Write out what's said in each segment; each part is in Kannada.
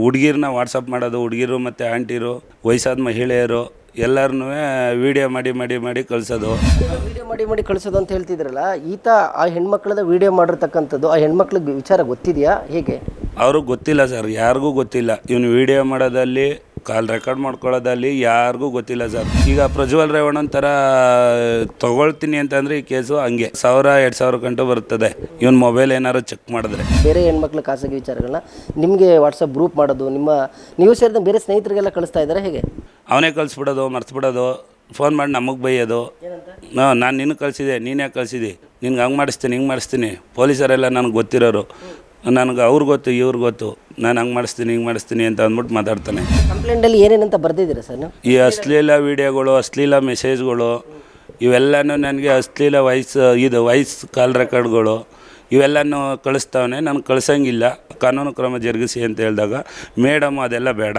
ಹುಡುಗಿರನ್ನ ವಾಟ್ಸಪ್ ಮಾಡೋದು ಹುಡುಗಿರು ಮತ್ತು ಆಂಟಿರು ವಯಸ್ಸಾದ ಮಹಿಳೆಯರು ಎಲ್ಲರನ್ನೂ ವಿಡಿಯೋ ಮಾಡಿ ಮಾಡಿ ಮಾಡಿ ಕಳಿಸೋದು. ವಿಡಿಯೋ ಮಾಡಿ ಮಾಡಿ ಕಳಿಸೋದು ಅಂತ ಹೇಳ್ತಿದ್ರಲ್ಲ ಈತ ಆ ಹೆಣ್ಮಕ್ಳದ ವಿಡಿಯೋ ಮಾಡಿರ್ತಕ್ಕಂಥದ್ದು ಆ ಹೆಣ್ಮಕ್ಳಿಗೆ ವಿಚಾರ ಗೊತ್ತಿದೆಯಾ? ಹೇಗೆ? ಅವ್ರಿಗೆ ಗೊತ್ತಿಲ್ಲ ಸರ್ ಯಾರಿಗೂ ಗೊತ್ತಿಲ್ಲ. ಇವನು ವಿಡಿಯೋ ಮಾಡೋದಲ್ಲಿ ಕಾಲ್ ರೆಕಾರ್ಡ್ ಮಾಡ್ಕೊಳ್ಳೋದಲ್ಲಿ ಯಾರಿಗೂ ಗೊತ್ತಿಲ್ಲ ಸರ್. ಈಗ ಪ್ರಜ್ವಲ್ ರೇವಣ್ಣನ ಒಂಥರ ತಗೊಳ್ತೀನಿ ಅಂತಂದ್ರೆ ಈ ಕೇಸು ಹಂಗೆ. ಸಾವಿರ ಎರಡು ಸಾವಿರ ಗಂಟು ಬರ್ತದೆ ಇವನ್ ಮೊಬೈಲ್ ಏನಾರು ಚೆಕ್ ಮಾಡಿದ್ರೆ. ಬೇರೆ ಹೆಣ್ಮಕ್ಳ ಖಾಸಗಿ ವಿಚಾರಗಳನ್ನ ನಿಮಗೆ ವಾಟ್ಸಪ್ ಗ್ರೂಪ್ ಮಾಡೋದು ನಿಮ್ಮ ನೀವು ಸೇರಿದ ಬೇರೆ ಸ್ನೇಹಿತರಿಗೆಲ್ಲ ಕಳಿಸ್ತಾ ಇದ್ದಾರೆ ಹೇಗೆ? ಅವನೇ ಕಳಿಸ್ಬಿಡೋದು ಮರ್ತ್ಬಿಡೋದು ಫೋನ್ ಮಾಡಿ ನಮಗೆ ಬೈಯೋದು. ಹಾಂ ನಾನು ನಿನ್ನ ಕಳಿಸಿದೆ ನೀನು ಯಾಕೆ ಕಳಿಸಿದಿ? ನಿನ್ಗೆ ಹಂಗೆ ಮಾಡಿಸ್ತೀನಿ ಹಿಂಗೆ ಮಾಡಿಸ್ತೀನಿ. ಪೊಲೀಸರೆಲ್ಲ ನನಗೆ ಗೊತ್ತಿರೋರು. ನನಗೆ ಅವ್ರಿಗೆ ಗೊತ್ತು ಇವ್ರಿಗೆ ಗೊತ್ತು. ನಾನು ಹಂಗೆ ಮಾಡಿಸ್ತೀನಿ ಹಿಂಗೆ ಮಾಡಿಸ್ತೀನಿ ಅಂತ ಅಂದ್ಬಿಟ್ಟು ಮಾತಾಡ್ತಾನೆ. ಕಂಪ್ಲೇಂಟಲ್ಲಿ ಏನೇನಂತ ಬರ್ದಿದ್ದೀರಾ ಸರ್ ನೀವು? ಈ ಅಶ್ಲೀಲ ವೀಡಿಯೋಗಳು ಅಶ್ಲೀಲ ಮೆಸೇಜ್ಗಳು ಇವೆಲ್ಲನೂ ನನಗೆ ಅಶ್ಲೀಲ ವಾಯ್ಸ್ ಇದು ವಾಯ್ಸ್ ಕಾಲ್ ರೆಕಾರ್ಡ್ಗಳು ಇವೆಲ್ಲನೂ ಕಳಿಸ್ತಾವನೆ. ನಾನು ಕಳ್ಸಂಗಿಲ್ಲ. ಕಾನೂನು ಕ್ರಮ ಜರುಗಿಸಿ ಅಂತ ಹೇಳಿದಾಗ ಮೇಡಮ್ ಅದೆಲ್ಲ ಬೇಡ.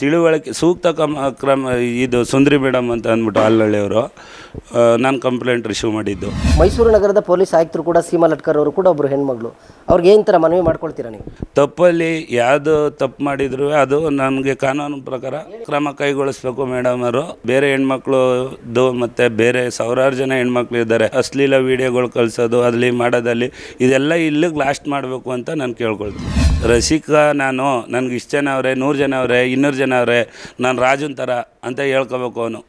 ತಿಳುವಳಿಕೆ ಸೂಕ್ತ ಕ್ರಮ ಕ್ರಮ ಇದು ಸುಂದರಿ ಮೇಡಮ್ ಅಂತ ಅಂದ್ಬಿಟ್ಟು ಅಲ್ಲಳ್ಳಿಯವರು ನಾನು ಕಂಪ್ಲೇಂಟ್ ರಿಸೀವ್ ಮಾಡಿದ್ದು. ಮೈಸೂರು ನಗರದ ಪೊಲೀಸ್ ಆಯುಕ್ತರು ಕೂಡ ಸೀಮಾ ಲಟ್ಕರ್ ಅವರು ಕೂಡ ಒಬ್ಬರು ಹೆಣ್ಮಗಳು. ಅವ್ರಿಗೆ ಏನು ಥರ ಮನವಿ ಮಾಡ್ಕೊಳ್ತೀರಾ ನೀವು? ತಪ್ಪಲ್ಲಿ ಯಾವುದು ತಪ್ಪು ಮಾಡಿದ್ರು ಅದು ನನಗೆ ಕಾನೂನು ಪ್ರಕಾರ ಕ್ರಮ ಕೈಗೊಳಿಸ್ಬೇಕು ಮೇಡಮ್ ಅವರು. ಬೇರೆ ಹೆಣ್ಮಕ್ಳು ಮತ್ತು ಬೇರೆ ಸಾವಿರಾರು ಜನ ಹೆಣ್ಮಕ್ಳು ಇದ್ದಾರೆ. ಅಶ್ಲೀಲ ವಿಡಿಯೋಗಳು ಕಳಿಸೋದು ಅಲ್ಲಿ ಮಾಡೋದಲ್ಲಿ ಇದೆಲ್ಲ ಇಲ್ಲಿಗೆ ಲಾಸ್ಟ್ ಮಾಡಬೇಕು ಅಂತ ನಾನು ಕೇಳ್ಕೊಳ್ತೀನಿ. ರಸಿಕಾ ನಾನು, ನನಗೆ ಇಷ್ಟು ಜನ ಅವರೇ, ನೂರು ಜನ ಅವರೇ, ಇನ್ನೂರು ಜನ ಅವರೇ, ನಾನು ರಾಜನ ಥರ ಅಂತ ಹೇಳ್ಕೊಬೇಕು ಅವನು.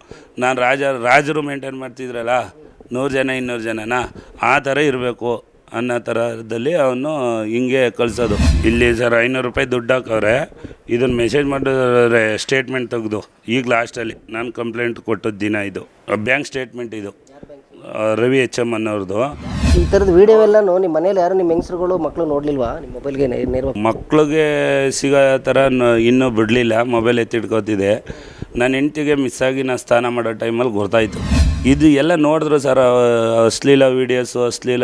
ನಾನು ರಾಜ, ರಾಜರು ಮೇಂಟೈನ್ ಮಾಡ್ತಿದ್ರಲ್ಲ, ನೂರು ಜನ, ಇನ್ನೂರು ಜನನ? ಆ ಥರ ಇರಬೇಕು ಅನ್ನೋ ಥರದಲ್ಲಿ ಅವನು ಹಿಂಗೆ ಕಳಿಸೋದು. ಇಲ್ಲಿ ಸರ್ ಐನೂರು ರೂಪಾಯಿ ದುಡ್ಡು ಹಾಕವ್ರೆ ಇದನ್ನು ಮೆಸೇಜ್ ಮಾಡಿದ್ರೆ ಸ್ಟೇಟ್ಮೆಂಟ್ ತೆಗೆದು, ಈಗ ಲಾಸ್ಟಲ್ಲಿ ನಾನು ಕಂಪ್ಲೇಂಟ್ ಕೊಟ್ಟದ್ದು ದಿನ ಇದು, ಬ್ಯಾಂಕ್ ಸ್ಟೇಟ್ಮೆಂಟ್ ಇದು. ರವಿ ಎಚ್ ಎಂ ಅನ್ನೋರ್ದು. ಈ ಥರದ ವಿಡಿಯೋ ಎಲ್ಲ ನಿಮ್ಮ ಮನೇಲಿ ಯಾರು ನಿಮ್ಮ ಹೆಂಗಸರುಗಳು ಮಕ್ಕಳು ನೋಡಲಿಲ್ವಾ? ನಿಮ್ಮ ಮೊಬೈಲ್ಗೆ ನೇರವಾಗಿ ಮಕ್ಳಿಗೆ ಸಿಗೋ ಥರ ನ- ಇನ್ನೂ ಬಿಡಲಿಲ್ಲ ಮೊಬೈಲ್ ಎತ್ತಿಟ್ಕೋತಿದೆ ನನ್ನ ಹೆಂಡ್ತಿಗೆ ಮಿಸ್ ಆಗಿ ನಾನು ಸ್ನಾನ ಮಾಡೋ ಟೈಮಲ್ಲಿ ಗೊತ್ತಾಯಿತು. ಇದು ಎಲ್ಲ ನೋಡಿದ್ರು ಸರ್ ಅಶ್ಲೀಲ ವೀಡಿಯೋಸು ಅಶ್ಲೀಲ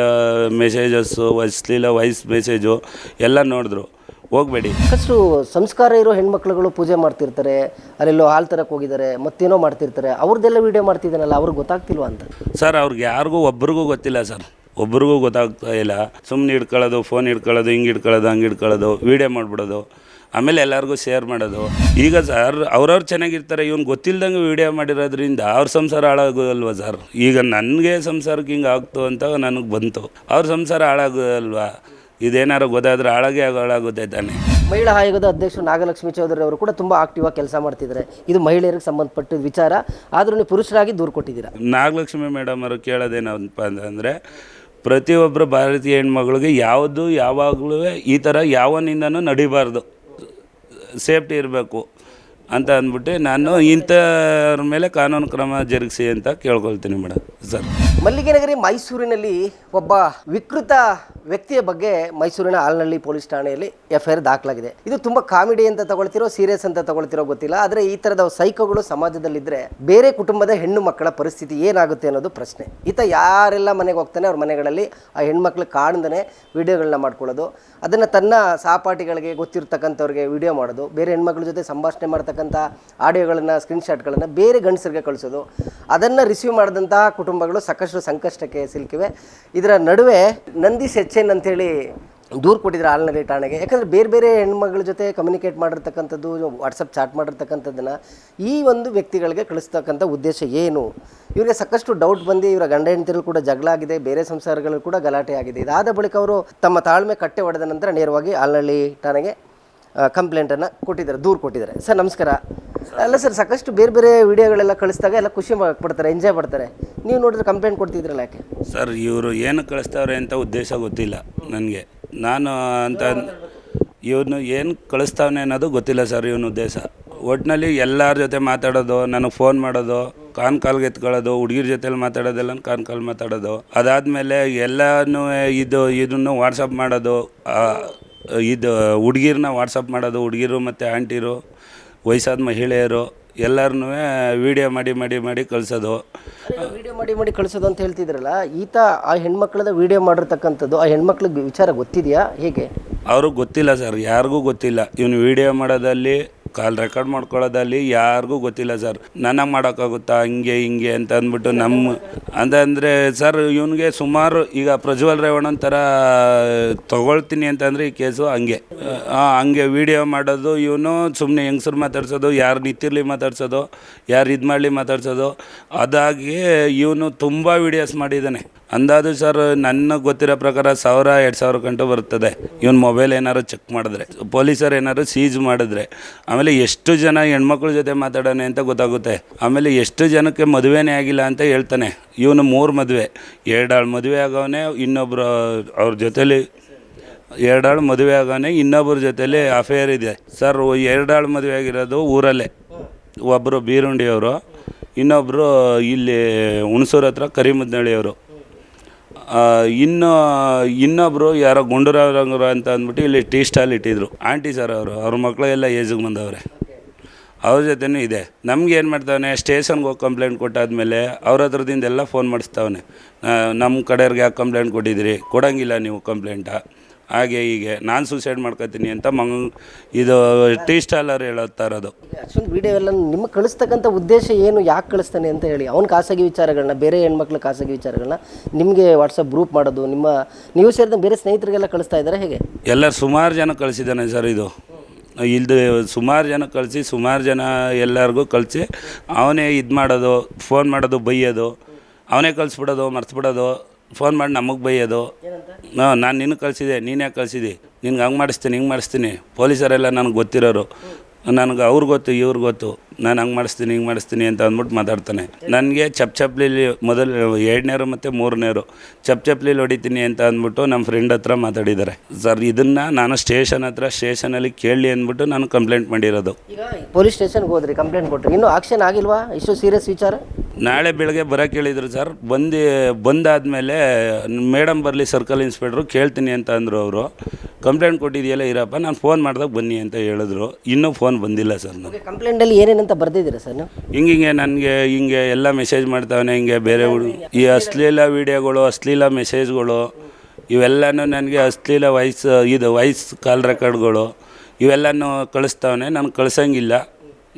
ಮೆಸೇಜಸ್ಸು ಅಶ್ಲೀಲ ವಾಯ್ಸ್ ಮೆಸೇಜು ಎಲ್ಲ ನೋಡಿದ್ರು. ಹೋಗಬೇಡಿ. ಸಾಕಷ್ಟು ಸಂಸ್ಕಾರ ಇರೋ ಹೆಣ್ಮಕ್ಳುಗಳು ಪೂಜೆ ಮಾಡ್ತಿರ್ತಾರೆ ಅಲ್ಲೆಲ್ಲೋ ಹಾಲು ತರಕ್ಕೆ ಹೋಗಿದ್ದಾರೆ ಮತ್ತೇನೋ ಮಾಡ್ತಿರ್ತಾರೆ ಅವ್ರದ್ದೆಲ್ಲ ವಿಡಿಯೋ ಮಾಡ್ತಿದ್ದಾನಲ್ಲ ಅವ್ರಿಗೆ ಗೊತ್ತಾಗ್ತಿಲ್ವಾ ಅಂತ? ಸರ್ ಅವ್ರಿಗೆ ಯಾರಿಗೂ ಒಬ್ರಿಗೂ ಗೊತ್ತಿಲ್ಲ ಸರ್. ಒಬ್ರಿಗೂ ಗೊತ್ತಾಗ್ತಾ ಇಲ್ಲ. ಸುಮ್ಮನೆ ಹಿಡ್ಕೊಳ್ಳೋದು ಫೋನ್ ಹಿಡ್ಕೊಳ್ಳೋದು ಹಿಂಗೆ ಹಿಡ್ಕೊಳ್ಳೋದು ಹಂಗೆ ಹಿಡ್ಕೊಳ್ಳೋದು ವೀಡಿಯೋ ಮಾಡಿಬಿಡೋದು. ಆಮೇಲೆ ಎಲ್ಲರಿಗೂ ಶೇರ್ ಮಾಡೋದು. ಈಗ ಸರ್ ಅವ್ರವ್ರು ಚೆನ್ನಾಗಿರ್ತಾರೆ ಇವ್ನು ಗೊತ್ತಿಲ್ದಂಗೆ ವೀಡಿಯೋ ಮಾಡಿರೋದ್ರಿಂದ ಅವ್ರ ಸಂಸಾರ ಹಾಳಾಗೋದಲ್ವ ಸರ್? ಈಗ ನನಗೆ ಸಂಸಾರಕ್ಕೆ ಹಿಂಗೆ ಆಗ್ತು ಅಂತ ನನಗೆ ಬಂತು. ಅವ್ರ ಸಂಸಾರ ಹಾಳಾಗೋದಲ್ವಾ? ಇದೇನಾರು ಗೊತ್ತಾದ್ರೆ ಹಾಳಾಗೇ ಹಾಳಾಗುತ್ತೆ ತಾನೆ. ಮಹಿಳಾ ಆಯೋಗದ ಅಧ್ಯಕ್ಷರು ನಾಗಲಕ್ಷ್ಮಿ ಚೌಧರಿ ಅವರು ಕೂಡ ತುಂಬ ಆಕ್ಟಿವ್ ಆಗಿ ಕೆಲಸ ಮಾಡ್ತಿದ್ದಾರೆ. ಇದು ಮಹಿಳೆಯರಿಗೆ ಸಂಬಂಧಪಟ್ಟ ವಿಚಾರ. ಆದರೂ ನೀವು ಪುರುಷರಾಗಿ ದೂರು ಕೊಟ್ಟಿದ್ದೀರಾ? ನಾಗಲಕ್ಷ್ಮಿ ಮೇಡಮ್ ಅವರು ಕೇಳೋದೇನಪ್ಪ ಅಂತಂದರೆ ಪ್ರತಿಯೊಬ್ಬರು ಭಾರತೀಯ ಹೆಣ್ಮಗಳಿಗೆ ಯಾವುದು ಯಾವಾಗಲೂ ಈ ಥರ ಯಾವನಿಂದನೂ ನಡಿಬಾರ್ದು. ಸೇಫ್ಟಿ ಇರಬೇಕು. ಅಂತ ಅಂದ್ಬಿಟ್ಟು ನಾನು ಇಂಥವ್ರ ಮೇಲೆ ಕಾನೂನು ಕ್ರಮ ಜರುಗಿಸಿ ಅಂತ ಕೇಳ್ಕೊಳ್ತೀನಿ ಮೇಡಮ್. ಸರ್. ಮಲ್ಲಿಗೆ ನಗರಿ ಮೈಸೂರಿನಲ್ಲಿ ಒಬ್ಬ ವಿಕೃತ ವ್ಯಕ್ತಿಯ ಬಗ್ಗೆ ಮೈಸೂರಿನ ಆಲ್ನಳ್ಳಿ ಪೊಲೀಸ್ ಠಾಣೆಯಲ್ಲಿ ಎಫ್ ಐ ಆರ್ ದಾಖಲಾಗಿದೆ. ಇದು ತುಂಬಾ ಕಾಮಿಡಿ ಅಂತ ತಗೊಳ್ತಿರೋ, ಸೀರಿಯಸ್ ಅಂತ ತಗೊಳ್ತಿರೋ ಗೊತ್ತಿಲ್ಲ. ಆದರೆ ಈ ಥರದ ಸೈಕೋಗಳು ಸಮಾಜದಲ್ಲಿದ್ದರೆ ಬೇರೆ ಕುಟುಂಬದ ಹೆಣ್ಣು ಮಕ್ಕಳ ಪರಿಸ್ಥಿತಿ ಏನಾಗುತ್ತೆ ಅನ್ನೋದು ಪ್ರಶ್ನೆ. ಈತ ಯಾರೆಲ್ಲ ಮನೆಗೆ ಹೋಗ್ತಾನೆ ಅವ್ರ ಮನೆಗಳಲ್ಲಿ ಆ ಹೆಣ್ಮಕ್ಳು ಕಾಣ್ದೇ ವಿಡಿಯೋಗಳನ್ನ ಮಾಡ್ಕೊಳ್ಳೋದು. ಅದನ್ನು ತನ್ನ ಸಹಪಾಠಿಗಳಿಗೆ ಗೊತ್ತಿರ್ತಕ್ಕಂಥವ್ರಿಗೆ ವಿಡಿಯೋ ಮಾಡೋದು. ಬೇರೆ ಹೆಣ್ಮಕ್ಳ ಜೊತೆ ಸಂಭಾಷಣೆ ಮಾಡ್ತಕ್ಕಂಥ ಆಡಿಯೋಗಳನ್ನು ಸ್ಕ್ರೀನ್ಶಾಟ್ಗಳನ್ನು ಬೇರೆ ಗಂಡಸರಿಗೆ ಕಳಿಸೋದು. ಅದನ್ನು ರಿಸೀವ್ ಮಾಡಿದಂತಹ ಕುಟುಂಬಗಳು ಸಾಕಷ್ಟು ಸಂಕಷ್ಟಕ್ಕೆ ಸಿಲುಕಿವೆ. ಇದರ ನಡುವೆ ನಂದಿ ಎಚ್ ಎನ್ ಅಂತೇಳಿ ದೂರು ಕೊಟ್ಟಿದ್ರು ಆಲ್ನಳ್ಳಿ ಠಾಣೆಗೆ. ಯಾಕಂದರೆ ಬೇರೆ ಬೇರೆ ಹೆಣ್ಮಗಳ ಜೊತೆ ಕಮ್ಯುನಿಕೇಟ್ ಮಾಡಿರ್ತಕ್ಕಂಥದ್ದು ವಾಟ್ಸಪ್ ಚಾಟ್ ಮಾಡಿರ್ತಕ್ಕಂಥದ್ದನ್ನು ಈ ಒಂದು ವ್ಯಕ್ತಿಗಳಿಗೆ ಕಳಿಸ್ತಕ್ಕಂಥ ಉದ್ದೇಶ ಏನು? ಇವರಿಗೆ ಸಾಕಷ್ಟು ಡೌಟ್ ಬಂದು ಇವರ ಗಂಡ ಹೆಂಡತಿರು ಕೂಡ ಜಗಳ ಆಗಿದೆ, ಬೇರೆ ಸಂಸಾರಗಳು ಕೂಡ ಗಲಾಟೆ ಆಗಿದೆ. ಇದಾದ ಬಳಿಕ ಅವರು ತಮ್ಮ ತಾಳ್ಮೆ ಕಟ್ಟೆ ಒಡೆದ ನಂತರ ನೇರವಾಗಿ ಆಲ್ನಳ್ಳಿ ಠಾಣೆಗೆ ಕಂಪ್ಲೇಂಟನ್ನು ಕೊಟ್ಟಿದ್ದಾರೆ, ದೂರು ಕೊಟ್ಟಿದ್ದಾರೆ. ಸರ್, ನಮಸ್ಕಾರ. ಅಲ್ಲ ಸರ್, ಸಾಕಷ್ಟು ಬೇರೆ ಬೇರೆ ವಿಡಿಯೋಗಳೆಲ್ಲ ಕಳಿಸಿದಾಗ ಎಲ್ಲ ಖುಷಿ ಪಡ್ತಾರೆ ಎಂಜಾಯ್ ಪಡ್ತಾರೆ. ನೀವು ನೋಡಿದ್ರೆ ಕಂಪ್ಲೇಂಟ್ ಕೊಡ್ತಿದ್ರಲ್ಲ ಯಾಕೆ? ಸರ್, ಇವರು ಏನು ಕಳಿಸ್ತಾವ್ರೆ ಅಂತ ಉದ್ದೇಶ ಗೊತ್ತಿಲ್ಲ ನನಗೆ. ನಾನು ಅಂತ ಇವನು ಏನು ಕಳಿಸ್ತಾವನೆ ಅನ್ನೋದು ಗೊತ್ತಿಲ್ಲ ಸರ್, ಇವನ ಉದ್ದೇಶ. ಒಟ್ಟಿನಲ್ಲಿ ಎಲ್ಲರ ಜೊತೆ ಮಾತಾಡೋದು, ನನಗೆ ಫೋನ್ ಮಾಡೋದು, ಕಾನ್ ಕಾಲ್ಗೆ ಎತ್ಕೊಳ್ಳೋದು, ಹುಡುಗಿರ ಜೊತೆಲಿ ಮಾತಾಡೋದೆಲ್ಲ ಕಾನ್ ಕಾಲ್ ಮಾತಾಡೋದು. ಅದಾದಮೇಲೆ ಎಲ್ಲನೂ ಇದು, ಇದನ್ನು ವಾಟ್ಸಪ್ ಮಾಡೋದು ಇದು ಹುಡುಗಿರನ್ನ ವಾಟ್ಸಪ್ ಮಾಡೋದು ಹುಡುಗಿರು ಮತ್ತು ಆಂಟಿರು ವಯಸ್ಸಾದ ಮಹಿಳೆಯರು ಎಲ್ಲರನ್ನೂ ವೀಡಿಯೋ ಮಾಡಿ ಮಾಡಿ ಮಾಡಿ ಕಳಿಸೋದು. ವೀಡಿಯೋ ಮಾಡಿ ಮಾಡಿ ಕಳಿಸೋದು ಅಂತ ಹೇಳ್ತಿದ್ರಲ್ಲ ಈತ ಆ ಹೆಣ್ಮಕ್ಳದ ವೀಡಿಯೋ ಮಾಡಿರ್ತಕ್ಕಂಥದ್ದು ಆ ಹೆಣ್ಮಕ್ಳಿಗೆ ವಿಚಾರ ಗೊತ್ತಿದೆಯಾ? ಹೇಗೆ? ಅವ್ರಿಗೆ ಗೊತ್ತಿಲ್ಲ ಸರ್ ಯಾರಿಗೂ ಗೊತ್ತಿಲ್ಲ. ಇವನು ವೀಡಿಯೋ ಮಾಡೋದಲ್ಲಿ ಕಾಲ್ ರೆಕಾರ್ಡ್ ಮಾಡ್ಕೊಳ್ಳೋದಲ್ಲಿ ಯಾರಿಗೂ ಗೊತ್ತಿಲ್ಲ ಸರ್. ನನಗೆ ಮಾಡೋಕ್ಕಾಗುತ್ತಾ ಹಿಂಗೆ ಹಿಂಗೆ ಅಂತ ಅಂದ್ಬಿಟ್ಟು ನಮ್ಮ ಅಂತಂದರೆ ಸರ್ ಇವನಿಗೆ ಸುಮಾರು ಈಗ ಪ್ರಜ್ವಲ್ ರೇವಣ್ಣ ಥರ ತೊಗೊಳ್ತೀನಿ ಅಂತಂದರೆ ಈ ಕೇಸು ಹಂಗೆ. ಆ, ಹಂಗೆ ವಿಡಿಯೋ ಮಾಡೋದು ಇವನು ಸುಮ್ಮನೆ ಹೆಂಗಸ್ರು ಮಾತಾಡ್ಸೋದು ಯಾರು ನಿತ್ತಿರಲಿ ಮಾತಾಡ್ಸೋದು ಯಾರು ಇದು ಮಾಡಲಿ ಮಾತಾಡ್ಸೋದು ಅದಾಗಿ ಇವನು ತುಂಬ ವೀಡಿಯೋಸ್ ಮಾಡಿದ್ದಾನೆ. ಅಂದಾಜು ಸರ್, ನನ್ನ ಗೊತ್ತಿರೋ ಪ್ರಕಾರ ಸಾವಿರ, ಎರಡು ಸಾವಿರ ಗಂಟೆ ಬರ್ತದೆ ಇವನ್ ಮೊಬೈಲ್ ಏನಾದ್ರು ಚೆಕ್ ಮಾಡಿದ್ರೆ, ಪೊಲೀಸರು ಏನಾದ್ರು ಸೀಜ್ ಮಾಡಿದ್ರೆ, ಆಮೇಲೆ ಎಷ್ಟು ಜನ ಹೆಣ್ಮಕ್ಳ ಜೊತೆ ಮಾತಾಡೋಣ ಅಂತ ಗೊತ್ತಾಗುತ್ತೆ. ಆಮೇಲೆ ಎಷ್ಟು ಜನಕ್ಕೆ ಮದುವೆನೇ ಆಗಿಲ್ಲ ಅಂತ ಹೇಳ್ತಾನೆ. ಇವನು ಮೂರು ಮದುವೆ. ಎರಡಾಳು ಮದುವೆ ಆಗವನೇ ಇನ್ನೊಬ್ಬರು ಅವ್ರ ಜೊತೇಲಿ ಎರಡಾಳು ಮದುವೆ ಆಗೋನೆ ಇನ್ನೊಬ್ಬರ ಜೊತೇಲಿ ಅಫೇರ್ ಇದೆ. ಸರ್ ಎರಡಾಳು ಮದುವೆ ಆಗಿರೋದು ಊರಲ್ಲೇ. ಒಬ್ಬರು ಬೀರುಂಡಿಯವರು ಇನ್ನೊಬ್ಬರು ಇಲ್ಲಿ ಹುಣಸೂರು ಹತ್ರ ಕರಿಮುದ್ನಳ್ಳಿಯವರು. ಇನ್ನು ಇನ್ನೊಬ್ಬರು ಯಾರೋ ಗುಂಡೂರಾವ್ರಂಗರು ಅಂತ ಅಂದ್ಬಿಟ್ಟು ಇಲ್ಲಿ ಟೀ ಸ್ಟಾಲ್ ಇಟ್ಟಿದ್ರು. ಆಂಟಿ ಸರ್ ಅವರು, ಅವ್ರ ಮಕ್ಕಳು ಎಲ್ಲ ಏಜಿಗೆ ಬಂದವ್ರೆ. ಅವ್ರ ಜೊತೆನೂ ಇದೆ. ನಮ್ಗೆ ಏನು ಮಾಡ್ತಾವನೆ, ಸ್ಟೇಷನ್ಗೆ ಹೋಗಿ ಕಂಪ್ಲೇಂಟ್ ಕೊಟ್ಟಾದ್ಮೇಲೆ ಅವ್ರ ಹತ್ರದಿಂದ ಎಲ್ಲ ಫೋನ್ ಮಾಡಿಸ್ತಾವನೆ. ನಮ್ಮ ಕಡೆಯವ್ರಿಗೆ ಯಾಕೆ ಕಂಪ್ಲೇಂಟ್ ಕೊಟ್ಟಿದ್ದೀರಿ? ಕೊಡೋಂಗಿಲ್ಲ ನೀವು ಕಂಪ್ಲೇಂಟ ಹಾಗೆ ಹೀಗೆ. ನಾನು ಸೂಸೈಡ್ ಮಾಡ್ಕೊತೀನಿ ಅಂತ ಮಂಗ್ ಇದು ಟೀ ಸ್ಟಾಲರ್ ಹೇಳುತ್ತಾ ಇರೋದು. ಅಷ್ಟೊಂದು ವಿಡಿಯೋ ಎಲ್ಲ ನಿಮಗೆ ಕಳಿಸ್ತಕ್ಕಂಥ ಉದ್ದೇಶ ಏನು? ಯಾಕೆ ಕಳಿಸ್ತಾನೆ ಅಂತ ಹೇಳಿ. ಅವ್ನ ಖಾಸಗಿ ವಿಚಾರಗಳನ್ನ ಬೇರೆ ಹೆಣ್ಮಕ್ಳ ಖಾಸಗಿ ವಿಚಾರಗಳನ್ನ ನಿಮಗೆ ವಾಟ್ಸಪ್ ಗ್ರೂಪ್ ಮಾಡೋದು ನಿಮ್ಮ ನೀವು ಸೇರಿದ ಬೇರೆ ಸ್ನೇಹಿತರಿಗೆಲ್ಲ ಕಳಿಸ್ತಾ ಇದ್ದಾರೆ ಹೇಗೆ? ಎಲ್ಲ ಸುಮಾರು ಜನ ಕಳಿಸಿದ್ದಾನೆ ಸರ್ ಇದು. ಇಲ್ದು ಸುಮಾರು ಜನ ಕಳಿಸಿ ಸುಮಾರು ಜನ ಎಲ್ಲರಿಗೂ ಕಳಿಸಿ ಅವನೇ ಇದು ಮಾಡೋದು ಫೋನ್ ಮಾಡೋದು ಬೈಯೋದು ಅವನೇ ಕಳಿಸ್ಬಿಡೋದು ಮರ್ತ್ಬಿಡೋದು ಫೋನ್ ಮಾಡಿ ನಮಗೆ ಬೈಯೋದು. ಹಾಂ ನಾನು ನಿನಗೆ ಕಳಿಸಿದೆ ನೀನು ಯಾಕೆ ಕಳಿಸಿದಿ ನಿನ್ಗೆ ಹಂಗೆ ಮಾಡಿಸ್ತೀನಿ ಹಿಂಗೆ ಮಾಡಿಸ್ತೀನಿ. ಪೊಲೀಸರೆಲ್ಲ ನನಗೆ ಗೊತ್ತಿರೋರು. ನನಗೆ ಅವ್ರು ಗೊತ್ತು ಇವ್ರಿಗೆ ಗೊತ್ತು. ನಾನು ಹಂಗೆ ಮಾಡಿಸ್ತೀನಿ ಹಿಂಗೆ ಮಾಡಿಸ್ತೀನಿ ಅಂತ ಅಂದ್ಬಿಟ್ಟು ಮಾತಾಡ್ತಾನೆ. ನನಗೆ ಚಪ್ ಚಪ್ಲಿಲಿ ಮೊದಲು ಎರಡನೇರು ಮತ್ತು ಮೂರನೇರು. ಚಪ್ ಚಪ್ಲಿಲಿ ಹೊಡಿತೀನಿ ಅಂತ ಅಂದ್ಬಿಟ್ಟು ನಮ್ಮ ಫ್ರೆಂಡ್ ಹತ್ರ ಮಾತಾಡಿದ್ದಾರೆ ಸರ್ ಇದನ್ನು ನಾನು ಸ್ಟೇಷನ್ ಹತ್ರ ಸ್ಟೇಷನಲ್ಲಿ ಕೇಳಲಿ ಅಂದ್ಬಿಟ್ಟು ನಾನು ಕಂಪ್ಲೇಂಟ್ ಮಾಡಿರೋದು. ಪೊಲೀಸ್ ಸ್ಟೇಷನ್ಗೆ ಹೋದ್ರಿ ಕಂಪ್ಲೇಂಟ್ ಕೊಟ್ಟರೆ ಇನ್ನೂ ಆಕ್ಷನ್ ಆಗಿಲ್ವಾ? ಇಷ್ಟು ಸೀರಿಯಸ್ ವಿಚಾರ? ನಾಳೆ ಬೆಳಗ್ಗೆ ಬರೋಕೆ ಹೇಳಿದರು ಸರ್. ಬಂದು ಬಂದಾದಮೇಲೆ ಮೇಡಮ್ ಬರಲಿ ಸರ್ಕಲ್ ಇನ್ಸ್ಪೆಕ್ಟ್ರು ಕೇಳ್ತೀನಿ ಅಂತ ಅಂದರು ಅವರು. ಕಂಪ್ಲೇಂಟ್ ಕೊಟ್ಟಿದೆಯಲ್ಲ ಇರಪ್ಪ ನಾನು ಫೋನ್ ಮಾಡಿದಾಗ ಬನ್ನಿ ಅಂತ ಹೇಳಿದ್ರು. ಇನ್ನೂ ಫೋನ್ ಬಂದಿಲ್ಲ ಸರ್ ನಾನು ಕಂಪ್ಲೇಂಟಲ್ಲಿ ಏನೇನಂತ ಬರ್ದಿದ್ದೀರಾ ಸರ್ ನೀವು? ಹಿಂಗೆ ನನಗೆ ಹಿಂಗೆ ಎಲ್ಲ ಮೆಸೇಜ್ ಮಾಡ್ತಾವನೆ ಹಿಂಗೆ ಬೇರೆ ಹುಡು ಈ ಅಶ್ಲೀಲ ವೀಡಿಯೋಗಳು ಅಶ್ಲೀಲ ಮೆಸೇಜ್ಗಳು ಇವೆಲ್ಲನೂ ನನಗೆ ಅಶ್ಲೀಲ ವಾಯ್ಸ್ ಇದು ವಾಯ್ಸ್ ಕಾಲ್ ರೆಕಾರ್ಡ್ಗಳು ಇವೆಲ್ಲನೂ ಕಳಿಸ್ತಾವನೆ. ನಾನು ಕಳ್ಸಂಗಿಲ್ಲ.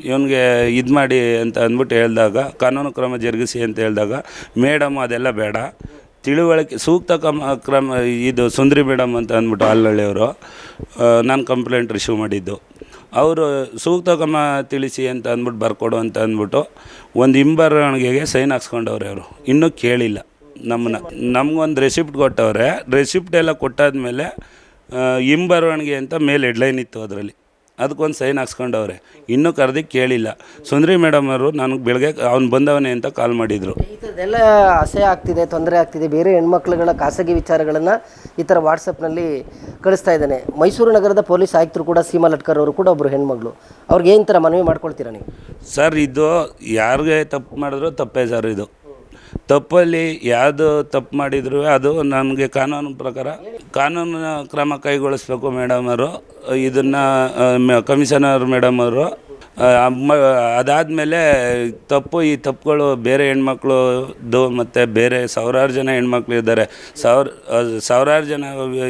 ಇವನಿಗೆ ಇದು ಮಾಡಿ ಅಂತ ಅಂದ್ಬಿಟ್ಟು ಹೇಳಿದಾಗ, ಕಾನೂನು ಕ್ರಮ ಜರುಗಿಸಿ ಅಂತ ಹೇಳಿದಾಗ ಮೇಡಮ್ ಅದೆಲ್ಲ ಬೇಡ. ತಿಳುವಳಿಕೆ, ಸೂಕ್ತ ಕ್ರಮ ಕ್ರಮ, ಇದು ಸುಂದ್ರಿ ಮೇಡಮ್ ಅಂತ ಅಂದ್ಬಿಟ್ಟು ಹಾಲ್ನಳ್ಳಿಯವರು ನಾನು ಕಂಪ್ಲೇಂಟ್ ರಿಸೀವ್ ಮಾಡಿದ್ದು. ಅವರು ಸೂಕ್ತ ಕ್ರಮ ತಿಳಿಸಿ ಅಂತ ಅಂದ್ಬಿಟ್ಟು ಬರ್ಕೊಡು ಅಂತ ಅಂದ್ಬಿಟ್ಟು, ಒಂದು ಹಿಂಬರವಣಿಗೆಗೆ ಸೈನ್ ಹಾಕ್ಸ್ಕೊಂಡವ್ರೆ ಅವರು. ಇನ್ನೂ ಕೇಳಿಲ್ಲ ನಮ್ಮನ್ನ. ನಮಗೊಂದು ರೆಸಿಪ್ಟ್ ಕೊಟ್ಟವ್ರೆ. ರೆಸಿಪ್ಟೆಲ್ಲ ಕೊಟ್ಟಾದ್ಮೇಲೆ ಮೇಲೆ ಹಿಂಬರವಣಿಗೆ ಅಂತ ಮೇಲೆ ಹೆಡ್ಲೈನ್ ಇತ್ತು ಅದರಲ್ಲಿ. ಅದಕ್ಕೊಂದು ಸೈನ್ ಹಾಕ್ಸ್ಕೊಂಡವ್ರೆ. ಇನ್ನೂ ಕರೆದಿ ಕೇಳಿಲ್ಲ. ಸುಂದ್ರಿ ಮೇಡಮ್ ಅವರು ನನಗೆ ಬೆಳಗ್ಗೆ ಅವ್ನು ಬಂದವನೇ ಅಂತ ಕಾಲ್ ಮಾಡಿದರು. ಈ ಥರದ್ದೆಲ್ಲ ಅಸಹ್ಯ ಆಗ್ತಿದೆ ತೊಂದರೆ ಆಗ್ತಿದೆ. ಬೇರೆ ಹೆಣ್ಮಕ್ಳುಗಳ ಖಾಸಗಿ ವಿಚಾರಗಳನ್ನು ಈ ಥರ ವಾಟ್ಸಪ್ನಲ್ಲಿ ಕಳಿಸ್ತಾ ಇದ್ದಾನೆ. ಮೈಸೂರು ನಗರದ ಪೊಲೀಸ್ ಆಯುಕ್ತರು ಕೂಡ ಸೀಮಾ ಲಟ್ಕರ್ ಅವರು ಕೂಡ ಒಬ್ಬರು ಹೆಣ್ಮಗಳು. ಅವ್ರಿಗೆ ಏನು ಥರ ಮನವಿ ಮಾಡ್ಕೊಳ್ತೀರಾ ನೀವು? ಸರ್ ಇದು ಯಾರಿಗೆ ತಪ್ಪು ಮಾಡಿದ್ರು ತಪ್ಪೇ ಸರ್ ಇದು. ತಪ್ಪಲ್ಲಿ ಯಾವುದು ತಪ್ಪು ಮಾಡಿದ್ರು ಅದು ನನಗೆ ಕಾನೂನು ಪ್ರಕಾರ ಕಾನೂನಿನ ಕ್ರಮ ಕೈಗೊಳಿಸ್ಬೇಕು ಅವರು. ಇದನ್ನು ಕಮಿಷನರ್ ಮೇಡಮ್ ಅವರು ಅದಾದಮೇಲೆ ತಪ್ಪು ಈ ತಪ್ಪುಗಳು ಬೇರೆ ಹೆಣ್ಮಕ್ಳದ್ದು ಮತ್ತು ಬೇರೆ ಸಾವಿರಾರು ಜನ ಹೆಣ್ಮಕ್ಳು ಇದ್ದಾರೆ. ಸಾವಿರ ಸಾವಿರಾರು ಜನ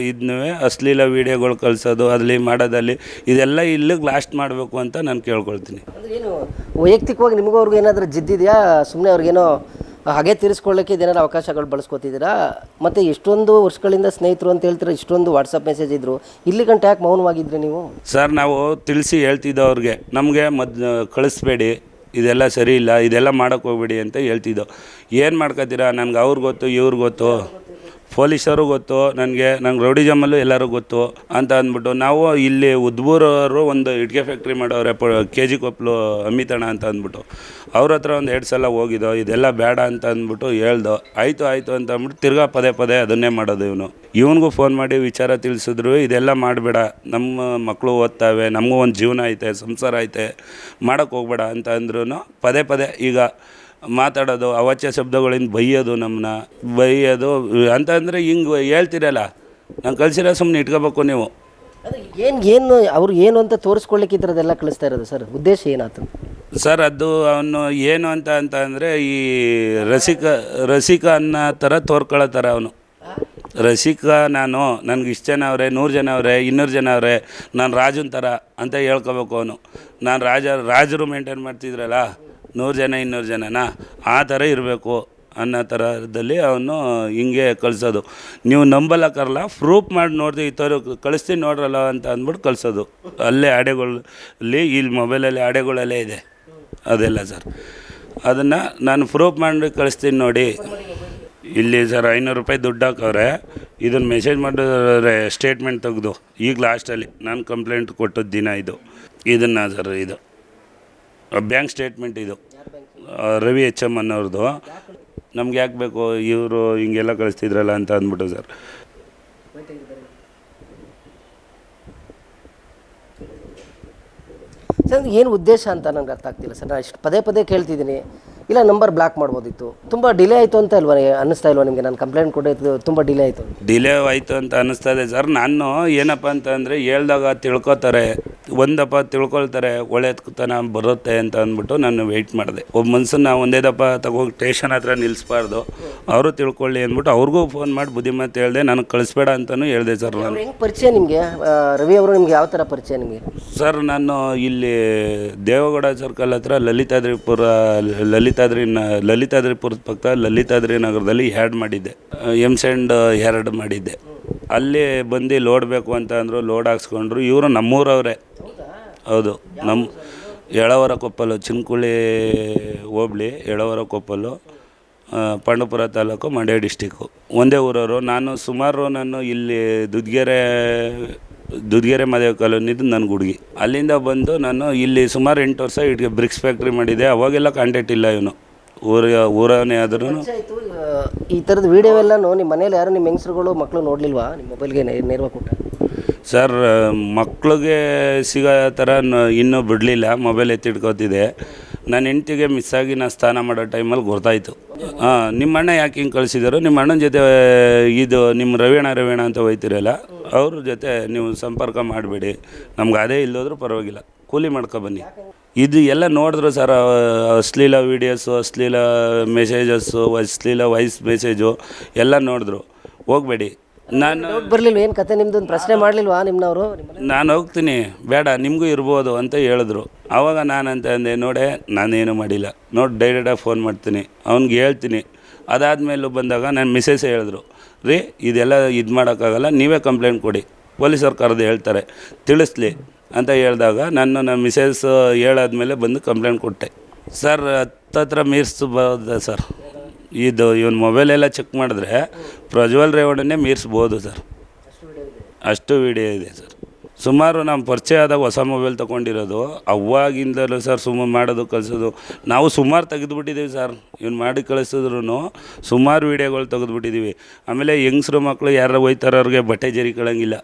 ಇದನ್ನೂ ಅಶ್ಲೀಲ ವೀಡಿಯೋಗಳು ಕಳಿಸೋದು, ಅಲ್ಲಿ ಮಾಡೋದಲ್ಲಿ, ಇದೆಲ್ಲ ಇಲ್ಲಿಗೆ ಲಾಸ್ಟ್ ಮಾಡಬೇಕು ಅಂತ ನಾನು ಕೇಳ್ಕೊಳ್ತೀನಿ. ವೈಯಕ್ತಿಕವಾಗಿ ನಿಮಗೂ ಅವ್ರಿಗೂ ಏನಾದರೂ ಜಿದ್ದಿದೆಯಾ? ಸುಮ್ಮನೆ ಅವ್ರಿಗೇನೋ ಹಾಗೆ ತೀರಿಸ್ಕೊಳ್ಳೋಕ್ಕೆ ಇದೇನಾದ್ರು ಅವಕಾಶಗಳು ಬಳಸ್ಕೊತಿದ್ದೀರಾ? ಮತ್ತು ಎಷ್ಟೊಂದು ವರ್ಷಗಳಿಂದ ಸ್ನೇಹಿತರು ಅಂತ ಹೇಳ್ತೀರಾ? ಇಷ್ಟೊಂದು ವಾಟ್ಸಪ್ ಮೆಸೇಜ್ ಇದ್ದರು ಇಲ್ಲಿ ಗಂಟೆ ಯಾಕೆ ಮೌನವಾಗಿದ್ರಿ ನೀವು? ಸರ್, ನಾವು ತಿಳಿಸಿ ಹೇಳ್ತಿದ್ದೋ ಅವ್ರಿಗೆ ನಮಗೆ ಮದ್, ಕಳಿಸ್ಬೇಡಿ. ಇದೆಲ್ಲ ಸರಿ ಇಲ್ಲ. ಇದೆಲ್ಲ ಮಾಡೋಕ್ಕೆ ಹೋಗ್ಬೇಡಿ ಅಂತ ಹೇಳ್ತಿದ್ದೋ. ಏನು ಮಾಡ್ಕೋತೀರಾ ನನಗೆ ಅವ್ರಿಗೆ ಗೊತ್ತು ಇವ್ರಿಗೆ ಗೊತ್ತು. ಪೊಲೀಸರು ಗೊತ್ತು, ನನಗೆ, ನಂಗೆ ರೌಡಿಜಮಲ್ಲೂ ಎಲ್ಲರೂ ಗೊತ್ತು ಅಂತ ಅಂದ್ಬಿಟ್ಟು ನಾವು ಇಲ್ಲಿ ಉದ್ಬೂರವರು ಒಂದು ಇಟ್ಕೆ ಫ್ಯಾಕ್ಟ್ರಿ ಮಾಡೋರೆ, ಪ ಕೆ ಜಿ ಕೊಪ್ಪಲು ಅಮಿತಣ್ಣ ಅಂತ ಅಂದ್ಬಿಟ್ಟು. ಅವ್ರ ಹತ್ರ ಒಂದು ಎರಡು ಸಲ ಹೋಗಿದ್ದೋ, ಇದೆಲ್ಲ ಬೇಡ ಅಂತ ಅಂದ್ಬಿಟ್ಟು ಹೇಳ್ದೋ, ಆಯಿತು ಆಯಿತು ಅಂತ ಅಂದ್ಬಿಟ್ಟು ತಿರ್ಗಾ ಪದೇ ಪದೇ ಅದನ್ನೇ ಮಾಡೋದು ಇವನು. ಇವನಿಗೂ ಫೋನ್ ಮಾಡಿ ವಿಚಾರ ತಿಳಿಸಿದ್ರು, ಇದೆಲ್ಲ ಮಾಡಬೇಡ ನಮ್ಮ ಮಕ್ಕಳು ಓದ್ತಾವೆ, ನಮಗೂ ಒಂದು ಜೀವನ ಐತೆ, ಸಂಸಾರ ಐತೆ ಮಾಡೋಕ್ಕೆ ಹೋಗ್ಬೇಡ ಅಂತ ಅಂದ್ರೂ ಪದೇ ಪದೇ ಈಗ ಮಾತಾಡೋದು ಅವಾಚ್ಯ ಶಬ್ದಗಳಿಂದ ಬೈಯೋದು ನಮ್ಮನ್ನ ಬೈಯೋದು ಅಂತಂದರೆ ಹಿಂಗೆ ಹೇಳ್ತಿರಲ್ಲ. ನಾನು ಕಳ್ಸಿರೋ ಸುಮ್ಮನೆ ಇಟ್ಕೋಬೇಕು ನೀವು. ಅದು ಏನು ಏನು ಅವ್ರು ಏನು ಅಂತ ತೋರಿಸ್ಕೊಳ್ಳಿಕ್ಕೆ ಈ ಥರದ್ದೆಲ್ಲ ಕಳಿಸ್ತಾ ಇರೋದು ಸರ್? ಉದ್ದೇಶ ಏನಾಯ್ತು ಸರ್ ಅದು ಅವನು ಏನು ಅಂತ ಅಂತ ಅಂದರೆ ಈ ರಸಿಕ ರಸಿಕ ಅನ್ನೋ ಥರ ತೋರ್ಕೊಳ್ಳೋ ಥರ ಅವನು. ರಸಿಕ ನಾನು ನನಗೆ ಇಷ್ಟು ಜನ ಅವರೇ ನೂರು ಜನ ಅವರೇ ಇನ್ನೂರು ಜನ ಅವರೇ ನಾನು ರಾಜನ ಥರ ಅಂತ ಹೇಳ್ಕೋಬೇಕು ಅವನು. ನಾನು ರಾಜ ರಾಜರು ಮೇಂಟೈನ್ ಮಾಡ್ತಿದ್ರಲ್ಲ ನೂರು ಜನ, ಇನ್ನೂರು ಜನನಾ? ಆ ಥರ ಇರಬೇಕು ಅನ್ನೋ ಥರದಲ್ಲಿ ಅವನು ಹಿಂಗೆ ಕಳಿಸೋದು. ನೀವು ನಂಬಲಕ್ಕರಲ್ಲ ಪ್ರೂಫ್ ಮಾಡಿ ನೋಡಿದೆ ಈ ಥರ ಕಳಿಸ್ತೀನಿ ನೋಡ್ರಲ್ಲ ಅಂತ ಅಂದ್ಬಿಟ್ಟು ಕಳಿಸೋದು. ಅಲ್ಲೇ ಆಡೆಗಳಲ್ಲಿ ಇಲ್ಲಿ ಮೊಬೈಲಲ್ಲಿ ಆಡೆಗಳಲ್ಲೇ ಇದೆ. ಅದೆಲ್ಲ ಸರ್. ಅದನ್ನು ನಾನು ಪ್ರೂಫ್ ಮಾಡಿ ಕಳಿಸ್ತೀನಿ ನೋಡಿ. ಇಲ್ಲಿ ಸರ್ ಐನೂರು ರೂಪಾಯಿ ದುಡ್ಡು ಹಾಕವ್ರೆ. ಇದನ್ನು ಮೆಸೇಜ್ ಮಾಡಿದ್ರೆ ಸ್ಟೇಟ್ಮೆಂಟ್ ತೆಗೆದು, ಈಗ ಲಾಸ್ಟಲ್ಲಿ, ನಾನು ಕಂಪ್ಲೇಂಟ್ ಕೊಟ್ಟದ್ದು ದಿನ ಇದು. ಇದನ್ನು ಸರ್ ಇದು. ಬ್ಯಾಂಕ್ ಸ್ಟೇಟ್ಮೆಂಟ್ ಇದು. ರವಿ ಎಚ್ ಎಂ ಅನ್ನೋರ್ದು. ನಮ್ಗೆ ಯಾಕೆ ಬೇಕು? ಇವರು ಹಿಂಗೆಲ್ಲ ಕಳಿಸ್ತಿದ್ರಲ್ಲ ಅಂತ ಅಂದ್ಬಿಟ್ಟು ಸರ್. ಸರ್ ಏನು ಉದ್ದೇಶ ಅಂತ ನನಗೆ ಅರ್ಥ ಆಗ್ತಿಲ್ಲ ಸರ್. ನಾನು ಇಷ್ಟು ಪದೇ ಪದೇ ಕೇಳ್ತಿದ್ದೀನಿ. ಇಲ್ಲ ನಂಬರ್ ಬ್ಲಾಕ್ ಮಾಡ್ಬೋದಿತ್ತು. ತುಂಬ ಡಿಲೇ ಆಯಿತು ಅಂತ ಅಲ್ವಾ ಅನ್ನಿಸ್ತಾ ಇಲ್ವಾ ನಿಮಗೆ? ನಾನು ಕಂಪ್ಲೇಂಟ್ ಕೊಟ್ಟಿದ್ದು ತುಂಬ ಡಿಲೇ ಆಯಿತು. ಡಿಲೇ ಆಯಿತು ಅಂತ ಅನ್ನಿಸ್ತಾ ಇದೆ ಸರ್. ನಾನು ಏನಪ್ಪ ಅಂತಂದರೆ ಹೇಳ್ದಾಗ ತಿಳ್ಕೊತಾರೆ. ಒಂದಪ್ಪ ತಿಳ್ಕೊಳ್ತಾರೆ ಒಳ್ಳೆತನ ಬರುತ್ತೆ ಅಂತ ಅಂದ್ಬಿಟ್ಟು ನಾನು ವೆಯ್ಟ್ ಮಾಡಿದೆ. ಒಬ್ಬ ಮನ್ಸನ್ನ ಒಂದೇ ದಪ್ಪ ತಗೋಗಿ ಸ್ಟೇಷನ್ ಹತ್ರ ನಿಲ್ಲಿಸ್ಬಾರ್ದು ಅವರು ತಿಳ್ಕೊಳ್ಳಿ ಅಂದ್ಬಿಟ್ಟು ಅವ್ರಿಗೂ ಫೋನ್ ಮಾಡಿ ಬುದ್ಧಿಮತ್ತೆ ಹೇಳಿದೆ ನಾನು ಕಳಿಸ್ಬೇಡ ಅಂತಲೂ ಹೇಳಿದೆ ಸರ್ ನಾನು. ಹೆಂಗೆ ಪರಿಚಯ ನಿಮಗೆ? ರವಿ ಅವರು ನಿಮ್ಗೆ ಯಾವ ಥರ ಪರಿಚಯ ನಿಮಗೆ? ಸರ್ ನಾನು ಇಲ್ಲಿ ದೇವಗೌಡ ಸರ್ಕಲ್ ಹತ್ರ ಲಲಿತಾದ್ರಿಪುರ ಲಲಿತಾದ್ರಿ ನ ಲಲಿತಾದ್ರಿಪುರದ ಪಕ್ಕ ಲಲಿತಾದ್ರಿ ನಗರದಲ್ಲಿ ಹ್ಯಾಡ್ ಮಾಡಿದ್ದೆ. ಎಂ ಸೆಂಡ್ ಎರಡು ಮಾಡಿದ್ದೆ. ಅಲ್ಲಿ ಬಂದು ಲೋಡ್ ಬೇಕು ಅಂತ ಅಂದರು ಲೋಡ್ ಹಾಕ್ಸ್ಕೊಂಡ್ರು. ಇವರು ನಮ್ಮೂರವರೇ. ಹೌದು? ನಮ್ಮ ಎಳವರ ಕೊಪ್ಪಲು ಚಿನ್ಕುಳಿ ಹೋಬ್ಳಿ ಎಳವರ ಕೊಪ್ಪಲು ಪಾಂಡುಪುರ ತಾಲೂಕು ಮಂಡ್ಯ ಡಿಸ್ಟಿಕ್ಕು. ಒಂದೇ ಊರವರು. ನಾನು ಸುಮಾರು ನಾನು ಇಲ್ಲಿ ದುದ್ಗೆರೆ ದುದ್ಗೆರೆ ಮದುವೆ ಕಾಲೋನಿದ್ದು ನನ್ನ ಹುಡುಗಿ ಅಲ್ಲಿಂದ ಬಂದು ನಾನು ಇಲ್ಲಿ ಸುಮಾರು ಎಂಟು ವರ್ಷ ಇಟ್ಟಿಗೆ ಬ್ರಿಕ್ಸ್ ಫ್ಯಾಕ್ಟ್ರಿ ಮಾಡಿದ್ದೆ. ಅವಾಗೆಲ್ಲ ಕಾಂಟ್ಯಾಕ್ಟ್ ಇಲ್ಲ ಇವನು. ಊರ ಊರನೇ ಆದ್ರೂ ಆಯಿತು ಈ ಥರದ ವಿಡಿಯೋ ಎಲ್ಲ ನಿಮ್ಮ ಮನೇಲಿ ಯಾರು ನಿಮ್ಮ ಹೆಂಗಸ್ರುಗಳು ಮಕ್ಕಳು ನೋಡಲಿಲ್ವಾ? ನಿಮ್ಮ ಮೊಬೈಲ್ಗೆ ನೇರವಾಗಿ ಕೊಟ್ಟ? ಸರ್ ಮಕ್ಳಿಗೆ ಸಿಗೋ ಥರ ಇನ್ನೂ ಬಿಡಲಿಲ್ಲ. ಮೊಬೈಲ್ ಎತ್ತಿಟ್ಕೋತಿದ್ದೆ ನನ್ನ ಹೆಂಡ್ತಿಗೆ ಮಿಸ್ ಆಗಿ ನಾನು ಸ್ನಾನ ಮಾಡೋ ಟೈಮಲ್ಲಿ ಗೊತ್ತಾಯಿತು. ಹಾಂ ನಿಮ್ಮ ಅಣ್ಣ ಯಾಕೆ ಹಿಂಗೆ ಕಳಿಸಿದಾರೋ? ನಿಮ್ಮ ಅಣ್ಣನ ಜೊತೆ ಇದು ನಿಮ್ಮ ರವೀಣ ರವೀಣ ಅಂತ ಹೋಯ್ತಿರಲ್ಲ ಅವ್ರ ಜೊತೆ ನೀವು ಸಂಪರ್ಕ ಮಾಡಬೇಡಿ. ನಮ್ಗೆ ಅದೇ ಇಲ್ಲೋದ್ರೂ ಪರವಾಗಿಲ್ಲ. ಕೂಲಿ ಮಾಡ್ಕೊ ಬನ್ನಿ. ಇದು ಎಲ್ಲ ನೋಡಿದ್ರು ಸರ್ ಅಶ್ಲೀಲ ವೀಡಿಯೋಸು ಅಶ್ಲೀಲ ಮೆಸೇಜಸ್ಸು ಅಶ್ಲೀಲ ವಾಯ್ಸ್ ಮೆಸೇಜು ಎಲ್ಲ ನೋಡಿದ್ರು. ಹೋಗಬೇಡಿ. ನಾನು ಬರಲಿಲ್ಲ ಏನು ಕತೆ ನಿಮ್ದು? ಒಂದು ಪ್ರಶ್ನೆ ಮಾಡಲಿಲ್ವಾ ನಿಮ್ಮನವರು ನಾನು ಹೋಗ್ತೀನಿ. ಬೇಡ ನಿಮಗೂ ಇರ್ಬೋದು ಅಂತ ಹೇಳಿದ್ರು. ಆವಾಗ ನಾನು ಅಂತ ಅಂದೆ ನೋಡೆ ನಾನೇನು ಮಾಡಿಲ್ಲ. ನೋಡಿ ಡೈರೆಕ್ಟಾಗಿ ಫೋನ್ ಮಾಡ್ತೀನಿ. ಅವನಿಗೆ ಹೇಳ್ತೀನಿ. ಅದಾದ್ಮೇಲೆ ಬಂದಾಗ ನನ್ನ ಮಿಸ್ಸೆಸ್ ಹೇಳಿದ್ರು ರೀ ಇದೆಲ್ಲ ಇದು ಮಾಡೋಕ್ಕಾಗಲ್ಲ ನೀವೇ ಕಂಪ್ಲೇಂಟ್ ಕೊಡಿ. ಪೊಲೀಸರು ಕರೆದು ಹೇಳ್ತಾರೆ. ತಿಳಿಸ್ಲಿ. ಅಂತ ಹೇಳಿದಾಗ ನನ್ನ ನನ್ನ ಮಿಸ್ಸೆಸ್ ಹೇಳಾದ್ಮೇಲೆ ಬಂದು ಕಂಪ್ಲೇಂಟ್ ಕೊಟ್ಟೆ. ಸರ್ ಹತ್ತತ್ರ ಮೀರಿಸ್ಬೋದ ಸರ್. ಇದು ಇವನ್ ಮೊಬೈಲೆಲ್ಲ ಚೆಕ್ ಮಾಡಿದ್ರೆ ಪ್ರಜ್ವಲ್ ರೇವಣನೇ ಮೀರಿಸ್ಬೋದು ಸರ್. ಅಷ್ಟು ವಿಡಿಯೋ ಇದೆ ಸರ್. ಸುಮಾರು ನಮ್ಮ ಪರಿಚಯ ಆದಾಗ ಹೊಸ ಮೊಬೈಲ್ ತೊಗೊಂಡಿರೋದು ಅವಾಗಿಂದಲೂ ಸರ್ ಸುಮ್ಮನೆ ಮಾಡೋದು ಕಳಿಸೋದು ನಾವು ಸುಮಾರು ತೆಗೆದುಬಿಟ್ಟಿದ್ದೀವಿ ಸರ್. ಇವ್ನು ಮಾಡಿ ಕಳಿಸಿದ್ರು ಸುಮಾರು ವೀಡಿಯೋಗಳು ತೆಗೆದುಬಿಟ್ಟಿದ್ದೀವಿ. ಆಮೇಲೆ ಹೆಂಗಸ್ರು ಮಕ್ಕಳು ಯಾರು ಹೋಯ್ತಾರೋರಿಗೆ ಬಟ್ಟೆ ಜರಿಕೊಳ್ಳಂಗಿಲ್ಲ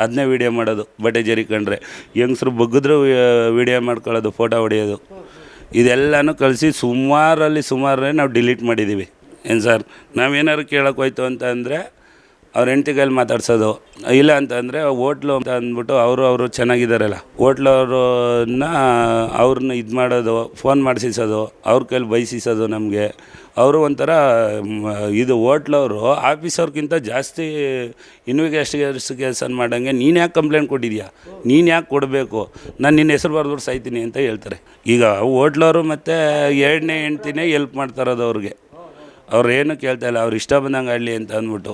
ಅದನ್ನೇ ವೀಡಿಯೋ ಮಾಡೋದು. ಬಟ್ಟೆ ಜರಿಕೊಂಡ್ರೆ ಹೆಂಗಸ್ರು ಬಗ್ಗಿದ್ರು ವೀಡಿಯೋ ಮಾಡ್ಕೊಳ್ಳೋದು ಫೋಟೋ ಹೊಡೆಯೋದು. ಇದೆಲ್ಲನೂ ಕಳಿಸಿ ಸುಮಾರಲ್ಲಿ ಸುಮಾರೇ ನಾವು ಡಿಲೀಟ್ ಮಾಡಿದ್ದೀವಿ ಏನು ಸರ್ ನಾವೇನಾದ್ರು ಕೇಳೋಕೆ ಹೋಯ್ತು ಅಂತ ಅಂದರೆ, ಅವ್ರ ಹೆಂಡ್ತಿ ಕೈಲಿ ಮಾತಾಡ್ಸೋದು. ಇಲ್ಲ ಅಂತಂದರೆ ಹೋಟ್ಲು ಅಂತ ಅಂದ್ಬಿಟ್ಟು ಅವರು ಅವರು ಚೆನ್ನಾಗಿದ್ದಾರಲ್ಲ. ಹೋಟ್ಲವ್ರನ್ನ ಅವ್ರನ್ನ ಇದು ಮಾಡೋದು ಫೋನ್ ಮಾಡಿಸಿಸೋದು, ಅವ್ರ ಕೈಲಿ ಬೈಸಿಸೋದು ನಮಗೆ. ಅವರು ಒಂಥರ ಇದು ಓಟ್ಲವರು ಆಫೀಸರ್ಗಿಂತ ಜಾಸ್ತಿ ಇನ್ವೆಸ್ಟಿಗೇಷನ್ ಮಾಡೋಂಗೆ, ನೀನು ಯಾಕೆ ಕಂಪ್ಲೇಂಟ್ ಕೊಟ್ಟಿದ್ಯಾ? ನೀನು ಯಾಕೆ ಕೊಡಬೇಕು? ನಾನು ನಿನ್ನ ಹೆಸರು ಬರೆದ್ಬಿಟ್ಟು ಸಾಯ್ತೀನಿ ಅಂತ ಹೇಳ್ತಾರೆ. ಈಗ ಓಟ್ಲವರು ಮತ್ತು ಎರಡನೇ ಹೆಂಡ್ತಿನೇ ಎಲ್ಪ್ ಮಾಡ್ತಾರದು ಅವ್ರಿಗೆ. ಅವ್ರು ಏನು ಕೇಳ್ತಾ ಇಲ್ಲ, ಅವ್ರು ಇಷ್ಟ ಬಂದಂಗೆ ಆಗಲಿ ಅಂತ ಅಂದ್ಬಿಟ್ಟು.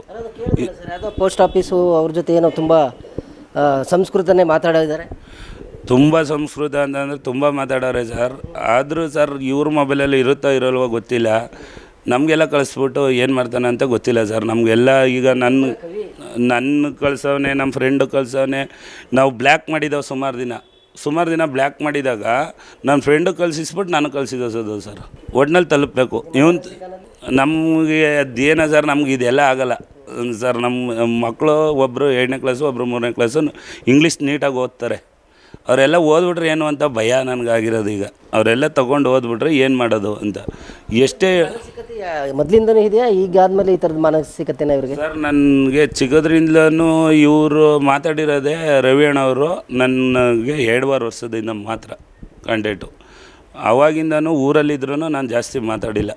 ಪೋಸ್ಟ್ ಆಫೀಸು ಅವ್ರ ಜೊತೆ ಏನೋ ತುಂಬ ಸಂಸ್ಕೃತನೇ ಮಾತಾಡಿದ್ದಾರೆ ತುಂಬ ಸಂಸ್ಕೃತ ಅಂತಂದರೆ ತುಂಬ ಮಾತಾಡೋರೆ ಸರ್. ಆದರೂ ಸರ್, ಇವ್ರ ಮೊಬೈಲಲ್ಲಿ ಇರುತ್ತೋ ಇರೋಲ್ವೋ ಗೊತ್ತಿಲ್ಲ. ನಮಗೆಲ್ಲ ಕಳಿಸ್ಬಿಟ್ಟು ಏನು ಮಾಡ್ತಾನೆ ಅಂತ ಗೊತ್ತಿಲ್ಲ ಸರ್. ನಮಗೆಲ್ಲ ಈಗ ನನ್ನ ನನ್ನ ಕಳ್ಸವನೆ ನಮ್ಮ ಫ್ರೆಂಡು ಕಳ್ಸೋನೆ, ನಾವು ಬ್ಲ್ಯಾಕ್ ಮಾಡಿದ್ದೇವೆ ಸುಮಾರು ದಿನ. ಸುಮಾರು ದಿನ ಬ್ಲ್ಯಾಕ್ ಮಾಡಿದಾಗ ನನ್ನ ಫ್ರೆಂಡು ಕಳಿಸಿಸ್ಬಿಟ್ಟು ನಾನು ಕಳಿಸಿದ್ದೆ ಸರ್. ಒಟ್ನಲ್ಲಿ ತಲುಪಬೇಕು. ಇವನ್, ನಮಗೆ ಅದೇನ ಸರ್, ನಮ್ಗೆ ಇದೆಲ್ಲ ಆಗಲ್ಲ. ಸರ್ ನಮ್ಮ ಮಕ್ಕಳು ಒಬ್ಬರು ಎರಡನೇ ಕ್ಲಾಸು ಒಬ್ಬರು ಮೂರನೇ ಕ್ಲಾಸು ಇಂಗ್ಲೀಷ್ ನೀಟಾಗಿ ಓದ್ತಾರೆ. ಅವರೆಲ್ಲ ಓದ್ಬಿಟ್ರೆ ಏನು ಅಂತ ಭಯ ನನಗಾಗಿರೋದು ಈಗ. ಅವರೆಲ್ಲ ತೊಗೊಂಡು ಓದ್ಬಿಟ್ರೆ ಏನು ಮಾಡೋದು ಅಂತ. ಎಷ್ಟೇ ಮೊದಲಿಂದನೂ ಇದೆಯಾ? ಈಗ ಆದಮೇಲೆ ಈ ಥರದ ಮಾನಸಿಕತೆನ ಇವ್ರಿಗೆ? ಸರ್ ನನಗೆ ಚಿಕ್ಕದ್ರಿಂದಲೂ ಇವರು ಮಾತಾಡಿರೋದೇ ರವಿ ಅಣ್ಣವರು. ನನಗೆ ಎರಡುವರೆ ವರ್ಷದಿಂದ ಮಾತ್ರ ಕಾಂಟ್ಯಾಕ್ಟು ಆವಾಗಿಂದನೂ ಊರಲ್ಲಿದ್ರೂ ನಾನು ಜಾಸ್ತಿ ಮಾತಾಡಿಲ್ಲ.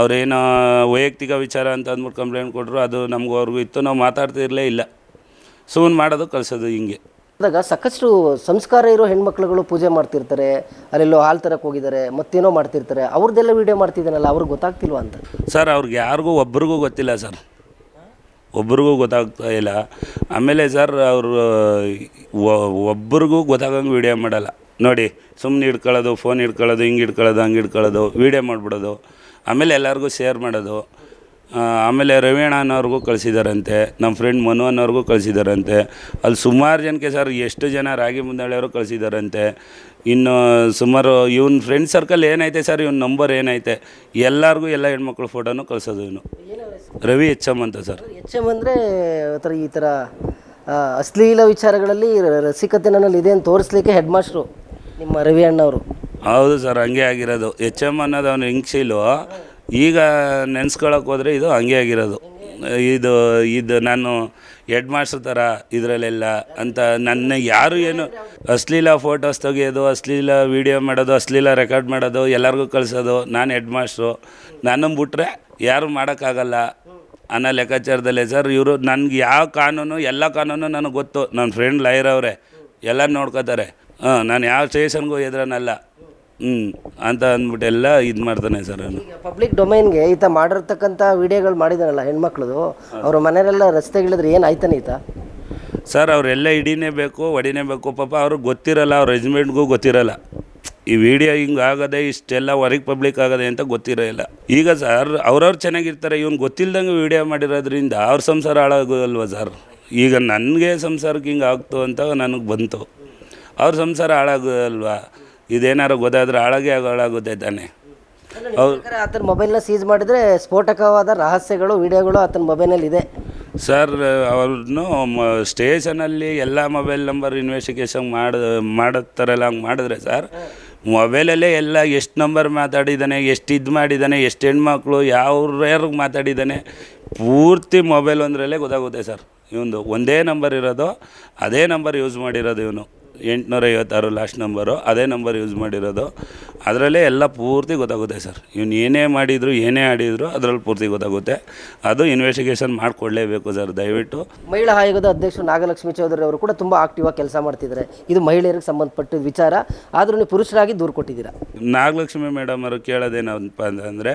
ಅವ್ರೇನೋ ವೈಯಕ್ತಿಕ ವಿಚಾರ ಅಂತ ಅಂದ್ಬಿಟ್ಟು ಕಂಪ್ಲೇಂಟ್ ಕೊಟ್ಟರು ಅದು ನಮಗೂ ಅವ್ರಿಗೂ ಇತ್ತು ನಾವು ಮಾತಾಡ್ತಿರಲೇ ಇಲ್ಲ. ಸುಮ್ಮನೆ ಮಾಡೋದು ಕಳ್ಸೋದು ಹಿಂಗೆ. ಆದಾಗ ಸಾಕಷ್ಟು ಸಂಸ್ಕಾರ ಇರೋ ಹೆಣ್ಮಕ್ಳುಗಳು ಪೂಜೆ ಮಾಡ್ತಿರ್ತಾರೆ, ಅಲ್ಲೆಲ್ಲೋ ಹಾಲು ತರಕ್ಕೆ ಹೋಗಿದ್ದಾರೆ, ಮತ್ತೇನೋ ಮಾಡ್ತಿರ್ತಾರೆ. ಅವ್ರದ್ದೆಲ್ಲ ವೀಡಿಯೋ ಮಾಡ್ತಿದ್ದಾನಲ್ಲ, ಅವ್ರಿಗೆ ಗೊತ್ತಾಗ್ತಿಲ್ವಾ ಅಂತ? ಸರ್, ಅವ್ರಿಗೆ ಯಾರಿಗೂ ಒಬ್ರಿಗೂ ಗೊತ್ತಿಲ್ಲ ಸರ್. ಒಬ್ರಿಗೂ ಗೊತ್ತಾಗ್ತಾ ಇಲ್ಲ. ಆಮೇಲೆ ಸರ್, ಅವರು ಒಬ್ರಿಗೂ ಗೊತ್ತಾಗಂಗೆ ವೀಡಿಯೋ ಮಾಡಲ್ಲ. ನೋಡಿ ಸುಮ್ಮನೆ ಹಿಡ್ಕೊಳ್ಳೋದು ಫೋನ್ ಹಿಡ್ಕೊಳ್ಳೋದು, ಹಿಂಗೆ ಹಿಡ್ಕೊಳ್ಳೋದು, ಹಂಗೆ ಹಿಡ್ಕೊಳ್ಳೋದು ವೀಡಿಯೋ ಮಾಡಿಬಿಡೋದು. ಆಮೇಲೆ ಎಲ್ಲರಿಗೂ ಶೇರ್ ಮಾಡೋದು. ಆಮೇಲೆ ರವೀಣ ಅನ್ನೋರಿಗೂ ಕಳಿಸಿದಾರಂತೆ. ನಮ್ಮ ಫ್ರೆಂಡ್ ಮನು ಅನ್ನೋರಿಗೂ ಕಳಿಸಿದಾರಂತೆ. ಅಲ್ಲಿ ಸುಮಾರು ಜನಕ್ಕೆ ಸರ್ ಎಷ್ಟು ಜನ ರಾಗಿ ಮುಂದಳೆಯವರು ಕಳಿಸಿದಾರಂತೆ. ಇನ್ನು ಸುಮಾರು ಇವನ್ ಫ್ರೆಂಡ್ ಸರ್ಕಲ್ ಏನೈತೆ ಸರ್ ಇವ್ನ ನಂಬರ್ ಏನೈತೆ? ಎಲ್ಲರಿಗೂ ಎಲ್ಲ ಹೆಣ್ಮಕ್ಳು ಫೋಟೋನು ಕಳ್ಸೋದು ಇವನು. ರವಿ ಎಚ್ ಎಂ ಅಂತ ಸರ್ ಎಚ್ ಎಂ ಅಂದರೆ ಥರ ಈ ಥರ ಅಶ್ಲೀಲ ವಿಚಾರಗಳಲ್ಲಿ ರಸಿಕತೆ ನನ್ನಲ್ಲಿ ಇದೆ ಅಂತ ತೋರಿಸ್ಲಿಕ್ಕೆ ಹೆಡ್ ಮಾಸ್ಟ್ರು ನಿಮ್ಮ ರವಿ ಅಣ್ಣವರು ಹೌದು ಸರ್ ಹಂಗೆ ಆಗಿರೋದು. ಎಚ್ ಎಂ ಅನ್ನೋದು ಅವನು ಇಂಗ್ಶೀಲು ಈಗ ನೆನ್ಸ್ಕೊಳಕ್ಕೆ ಹೋದರೆ ಇದು ಹಂಗೆ ಆಗಿರೋದು. ಇದು ಇದು ನಾನು ಹೆಡ್ ಮಾಸ್ಟರ್ ಥರ ಇದರಲ್ಲೆಲ್ಲ ಅಂತ ನನ್ನ ಯಾರು ಏನು ಅಶ್ಲೀಲ ಫೋಟೋಸ್ ತೆಗೆಯೋದು, ಅಶ್ಲೀಲ ವೀಡಿಯೋ ಮಾಡೋದು, ಅಶ್ಲೀಲ ರೆಕಾರ್ಡ್ ಮಾಡೋದು, ಎಲ್ಲರಿಗೂ ಕಳಿಸೋದು. ನಾನು ಹೆಡ್ ಮಾಸ್ಟ್ರು. ನನ್ನನ್ನು ಬಿಟ್ಟರೆ ಯಾರು ಮಾಡೋಕ್ಕಾಗಲ್ಲ. ಅನ್ನೋ ಲೆಕ್ಕಾಚಾರದಲ್ಲೇ ಸರ್, ಇವರು ನನಗೆ ಯಾವ ಕಾನೂನು, ಎಲ್ಲ ಕಾನೂನು ನನಗೆ ಗೊತ್ತು. ನನ್ನ ಫ್ರೆಂಡ್ ಲಾಯರ್ ಅವರೇ. ಎಲ್ಲ ನೋಡ್ಕೋತಾರೆ. ಹಾಂ, ನಾನು ಯಾವ ಸ್ಟೇಷನ್ಗೂ ಎದುರನಲ್ಲ. ಹ್ಞೂ ಅಂತ ಅಂದ್ಬಿಟ್ಟು ಎಲ್ಲ ಇದು ಮಾಡ್ತಾನೆ ಸರ್ ಅವನು. ಈಗ ಪಬ್ಲಿಕ್ ಡೊಮೈನ್ಗೆ ಈತ ಮಾಡಿರ್ತಕ್ಕಂಥ ವಿಡಿಯೋಗಳು ಮಾಡಿದಾನಲ್ಲ ಹೆಣ್ಮಕ್ಳದು ಅವ್ರ ಮನೆಯಲ್ಲೆಲ್ಲ ರಸ್ತೆಗಳಿದ್ರೆ ಏನು ಆಯ್ತಾನೆ ಈತ? ಸರ್ ಅವರೆಲ್ಲ ಹಿಡಿನೇ ಬೇಕು ಹೊಡಿನೇ ಬೇಕು ಪಾಪ ಅವ್ರಿಗೆ ಗೊತ್ತಿರಲ್ಲ ಅವ್ರ ರೆಜಿಮೆಂಟ್ಗೂ ಗೊತ್ತಿರಲ್ಲ. ಈ ವಿಡಿಯೋ ಹಿಂಗೆ ಆಗದೆ ಇಷ್ಟೆಲ್ಲ ಹೊರಗೆ ಪಬ್ಲಿಕ್ ಆಗದೆ ಅಂತ ಗೊತ್ತಿರೋಲ್ಲ ಈಗ ಸರ್ ಅವ್ರವ್ರು ಚೆನ್ನಾಗಿರ್ತಾರೆ ಇವ್ನು ಗೊತ್ತಿಲ್ದಂಗೆ ವಿಡಿಯೋ ಮಾಡಿರೋದ್ರಿಂದ ಅವ್ರ ಸಂಸಾರ ಹಾಳಾಗೋಲ್ವ ಸರ್? ಈಗ ನನಗೆ ಸಂಸಾರಕ್ಕೆ ಹಿಂಗೆ ಆಗ್ತು ಅಂತ ನನಗೆ ಬಂತು. ಅವ್ರ ಸಂಸಾರ ಹಾಳಾಗೋಲ್ವಾ ಇದೇನಾರು ಗೊತ್ತಾದ್ರೆ ಹಾಳಾಗೆ ಹಾಳಾಗುತ್ತೆ ತಾನೆ. ಹೌದು. ಆತನ ಮೊಬೈಲ್ನ ಸೀಸ್ ಮಾಡಿದ್ರೆ ಸ್ಫೋಟಕವಾದ ರಹಸ್ಯಗಳು ವಿಡಿಯೋಗಳು ಆತನ ಮೊಬೈಲ್ನಲ್ಲಿ ಇದೆ ಸರ್ ಅವ್ರನ್ನು ಸ್ಟೇಷನಲ್ಲಿ ಎಲ್ಲ ಮೊಬೈಲ್ ನಂಬರ್ ಇನ್ವೆಸ್ಟಿಗೇಷನ್ ಮಾಡ ಮಾಡುತ್ತಾರಲ್ಲ ಹಂಗೆ ಮಾಡಿದ್ರೆ ಸರ್ ಮೊಬೈಲಲ್ಲೇ ಎಲ್ಲ ಎಷ್ಟು ನಂಬರ್ ಮಾತಾಡಿದ್ದಾನೆ ಎಷ್ಟು ಇದು ಮಾಡಿದ್ದಾನೆ ಎಷ್ಟು ಹೆಣ್ಮಕ್ಳು ಯಾವ್ಯಾರಿಗೆ ಮಾತಾಡಿದ್ದಾನೆ ಪೂರ್ತಿ ಮೊಬೈಲ್ ಒಂದರಲ್ಲೇ ಗೊತ್ತಾಗುತ್ತೆ ಸರ್. ಇವನು ಒಂದೇ ನಂಬರ್ ಇರೋದು ಅದೇ ನಂಬರ್ ಯೂಸ್ ಮಾಡಿರೋದು ಇವನು. ಎಂಟುನೂರ ಐವತ್ತಾರು ಲಾಸ್ಟ್ ನಂಬರು ಅದೇ ನಂಬರ್ ಯೂಸ್ ಮಾಡಿರೋದು. ಅದರಲ್ಲೇ ಎಲ್ಲ ಪೂರ್ತಿ ಗೊತ್ತಾಗುತ್ತೆ ಸರ್. ಇವ್ನು ಏನೇ ಮಾಡಿದ್ರು ಏನೇ ಆಡಿದ್ರು ಅದರಲ್ಲಿ ಪೂರ್ತಿ ಗೊತ್ತಾಗುತ್ತೆ. ಅದು ಇನ್ವೆಸ್ಟಿಗೇಷನ್ ಮಾಡಿಕೊಡ್ಲೇಬೇಕು ಸರ್ ದಯವಿಟ್ಟು. ಮಹಿಳಾ ಆಯೋಗದ ಅಧ್ಯಕ್ಷರು ನಾಗಲಕ್ಷ್ಮಿ ಚೌಧರಿ ಅವರು ಕೂಡ ತುಂಬ ಆಕ್ಟಿವ್ ಆಗಿ ಕೆಲಸ ಮಾಡ್ತಿದ್ದಾರೆ. ಇದು ಮಹಿಳೆಯರಿಗೆ ಸಂಬಂಧಪಟ್ಟ ವಿಚಾರ. ಆದರೂ ನೀವು ಪುರುಷರಾಗಿ ದೂರು ಕೊಟ್ಟಿದ್ದೀರಾ? ನಾಗಲಕ್ಷ್ಮಿ ಮೇಡಮ್ ಅವರು ಕೇಳೋದೇನಪ್ಪ ಅಂತಂದರೆ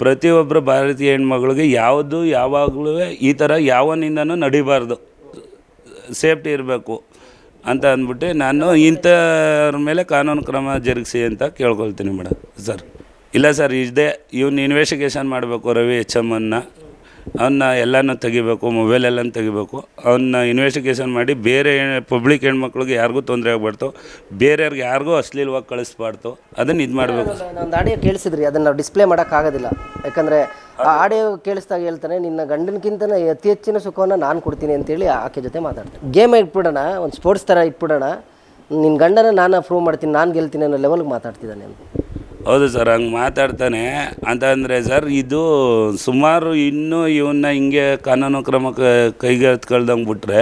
ಪ್ರತಿಯೊಬ್ಬರು ಭಾರತೀಯ ಹೆಣ್ಮಗಳಿಗೆ ಯಾವುದು ಯಾವಾಗಲೂ ಈ ಥರ ಯಾವನಿಂದನೂ ನಡಿಬಾರ್ದು. ಸೇಫ್ಟಿ ಇರಬೇಕು. ಅಂತ ಅಂದ್ಬಿಟ್ಟು ನಾನು ಇಂಥವ್ರ ಮೇಲೆ ಕಾನೂನು ಕ್ರಮ ಜರುಗಿಸಿ ಅಂತ ಕೇಳ್ಕೊಳ್ತೀನಿ ಮೇಡಮ್, ಸರ್. ಇಲ್ಲ ಸರ್, ಇದೇ ಇವ್ನ ಇನ್ವೆಸ್ಟಿಗೇಷನ್ ಮಾಡಬೇಕು ರವಿ ಎಚ್ ಎಮ್ಮನ್ನ ಅವನ್ನ ಎಲ್ಲನೂ ತೆಗಿಬೇಕು ಮೊಬೈಲ್ ಎಲ್ಲನೂ ತೆಗಿಬೇಕು. ಅವನ್ನ ಇನ್ವೆಸ್ಟಿಗೇಷನ್ ಮಾಡಿ ಬೇರೆ ಪಬ್ಲಿಕ್ ಹೆಣ್ಮಕ್ಳಿಗೆ ಯಾರಿಗೂ ತೊಂದರೆ ಆಗ್ಬಾರ್ದು. ಬೇರೆಯವ್ರಿಗೆ ಯಾರಿಗೂ ಅಶ್ಲೀಲವಾಗಿ ಕಳಿಸ್ಬಾರ್ದು. ಅದನ್ನು ಇದು ಮಾಡಬೇಕು. ಒಂದು ಆಡಿಯೋ ಕೇಳಿಸಿದ್ರಿ ಅದನ್ನು ನಾವು ಡಿಸ್ಪ್ಲೇ ಮಾಡೋಕ್ಕಾಗೋದಿಲ್ಲ ಯಾಕಂದರೆ ಆ ಆಡಿಯೋ ಕೇಳಿಸ್ದಾಗ ಹೇಳ್ತಾನೆ ನಿನ್ನ ಗಂಡನಕ್ಕಿಂತ ಅತಿ ಹೆಚ್ಚಿನ ಸುಖವನ್ನು ನಾನು ಕೊಡ್ತೀನಿ ಅಂತೇಳಿ ಆಕೆ ಜೊತೆ ಮಾತಾಡ್ತೀನಿ. ಗೇಮ್ ಇಟ್ಬಿಡೋಣ ಒಂದು ಸ್ಪೋರ್ಟ್ಸ್ ಥರ ಇಟ್ಬಿಡೋಣ. ನಿನ್ನ ಗಂಡನ ನಾನು ಪ್ರೂವ್ ಮಾಡ್ತೀನಿ ನಾನು ಗೆಲ್ತೀನಿ ಅನ್ನೋ ಲೆವೆಲ್ಗೆ ಮಾತಾಡ್ತಿದ್ದಾನೆ ಅಂತ ಹೌದು ಸರ್, ಹಂಗೆ ಮಾತಾಡ್ತಾನೆ. ಅಂತ ಅಂದರೆ ಸರ್, ಇದು ಸುಮಾರು ಇನ್ನೂ ಇವನ್ನ ಹಿಂಗೆ ಕಾನೂನು ಕ್ರಮ ಕೈಗೆತ್ಕೊಳ್ದಂಗೆ ಬಿಟ್ರೆ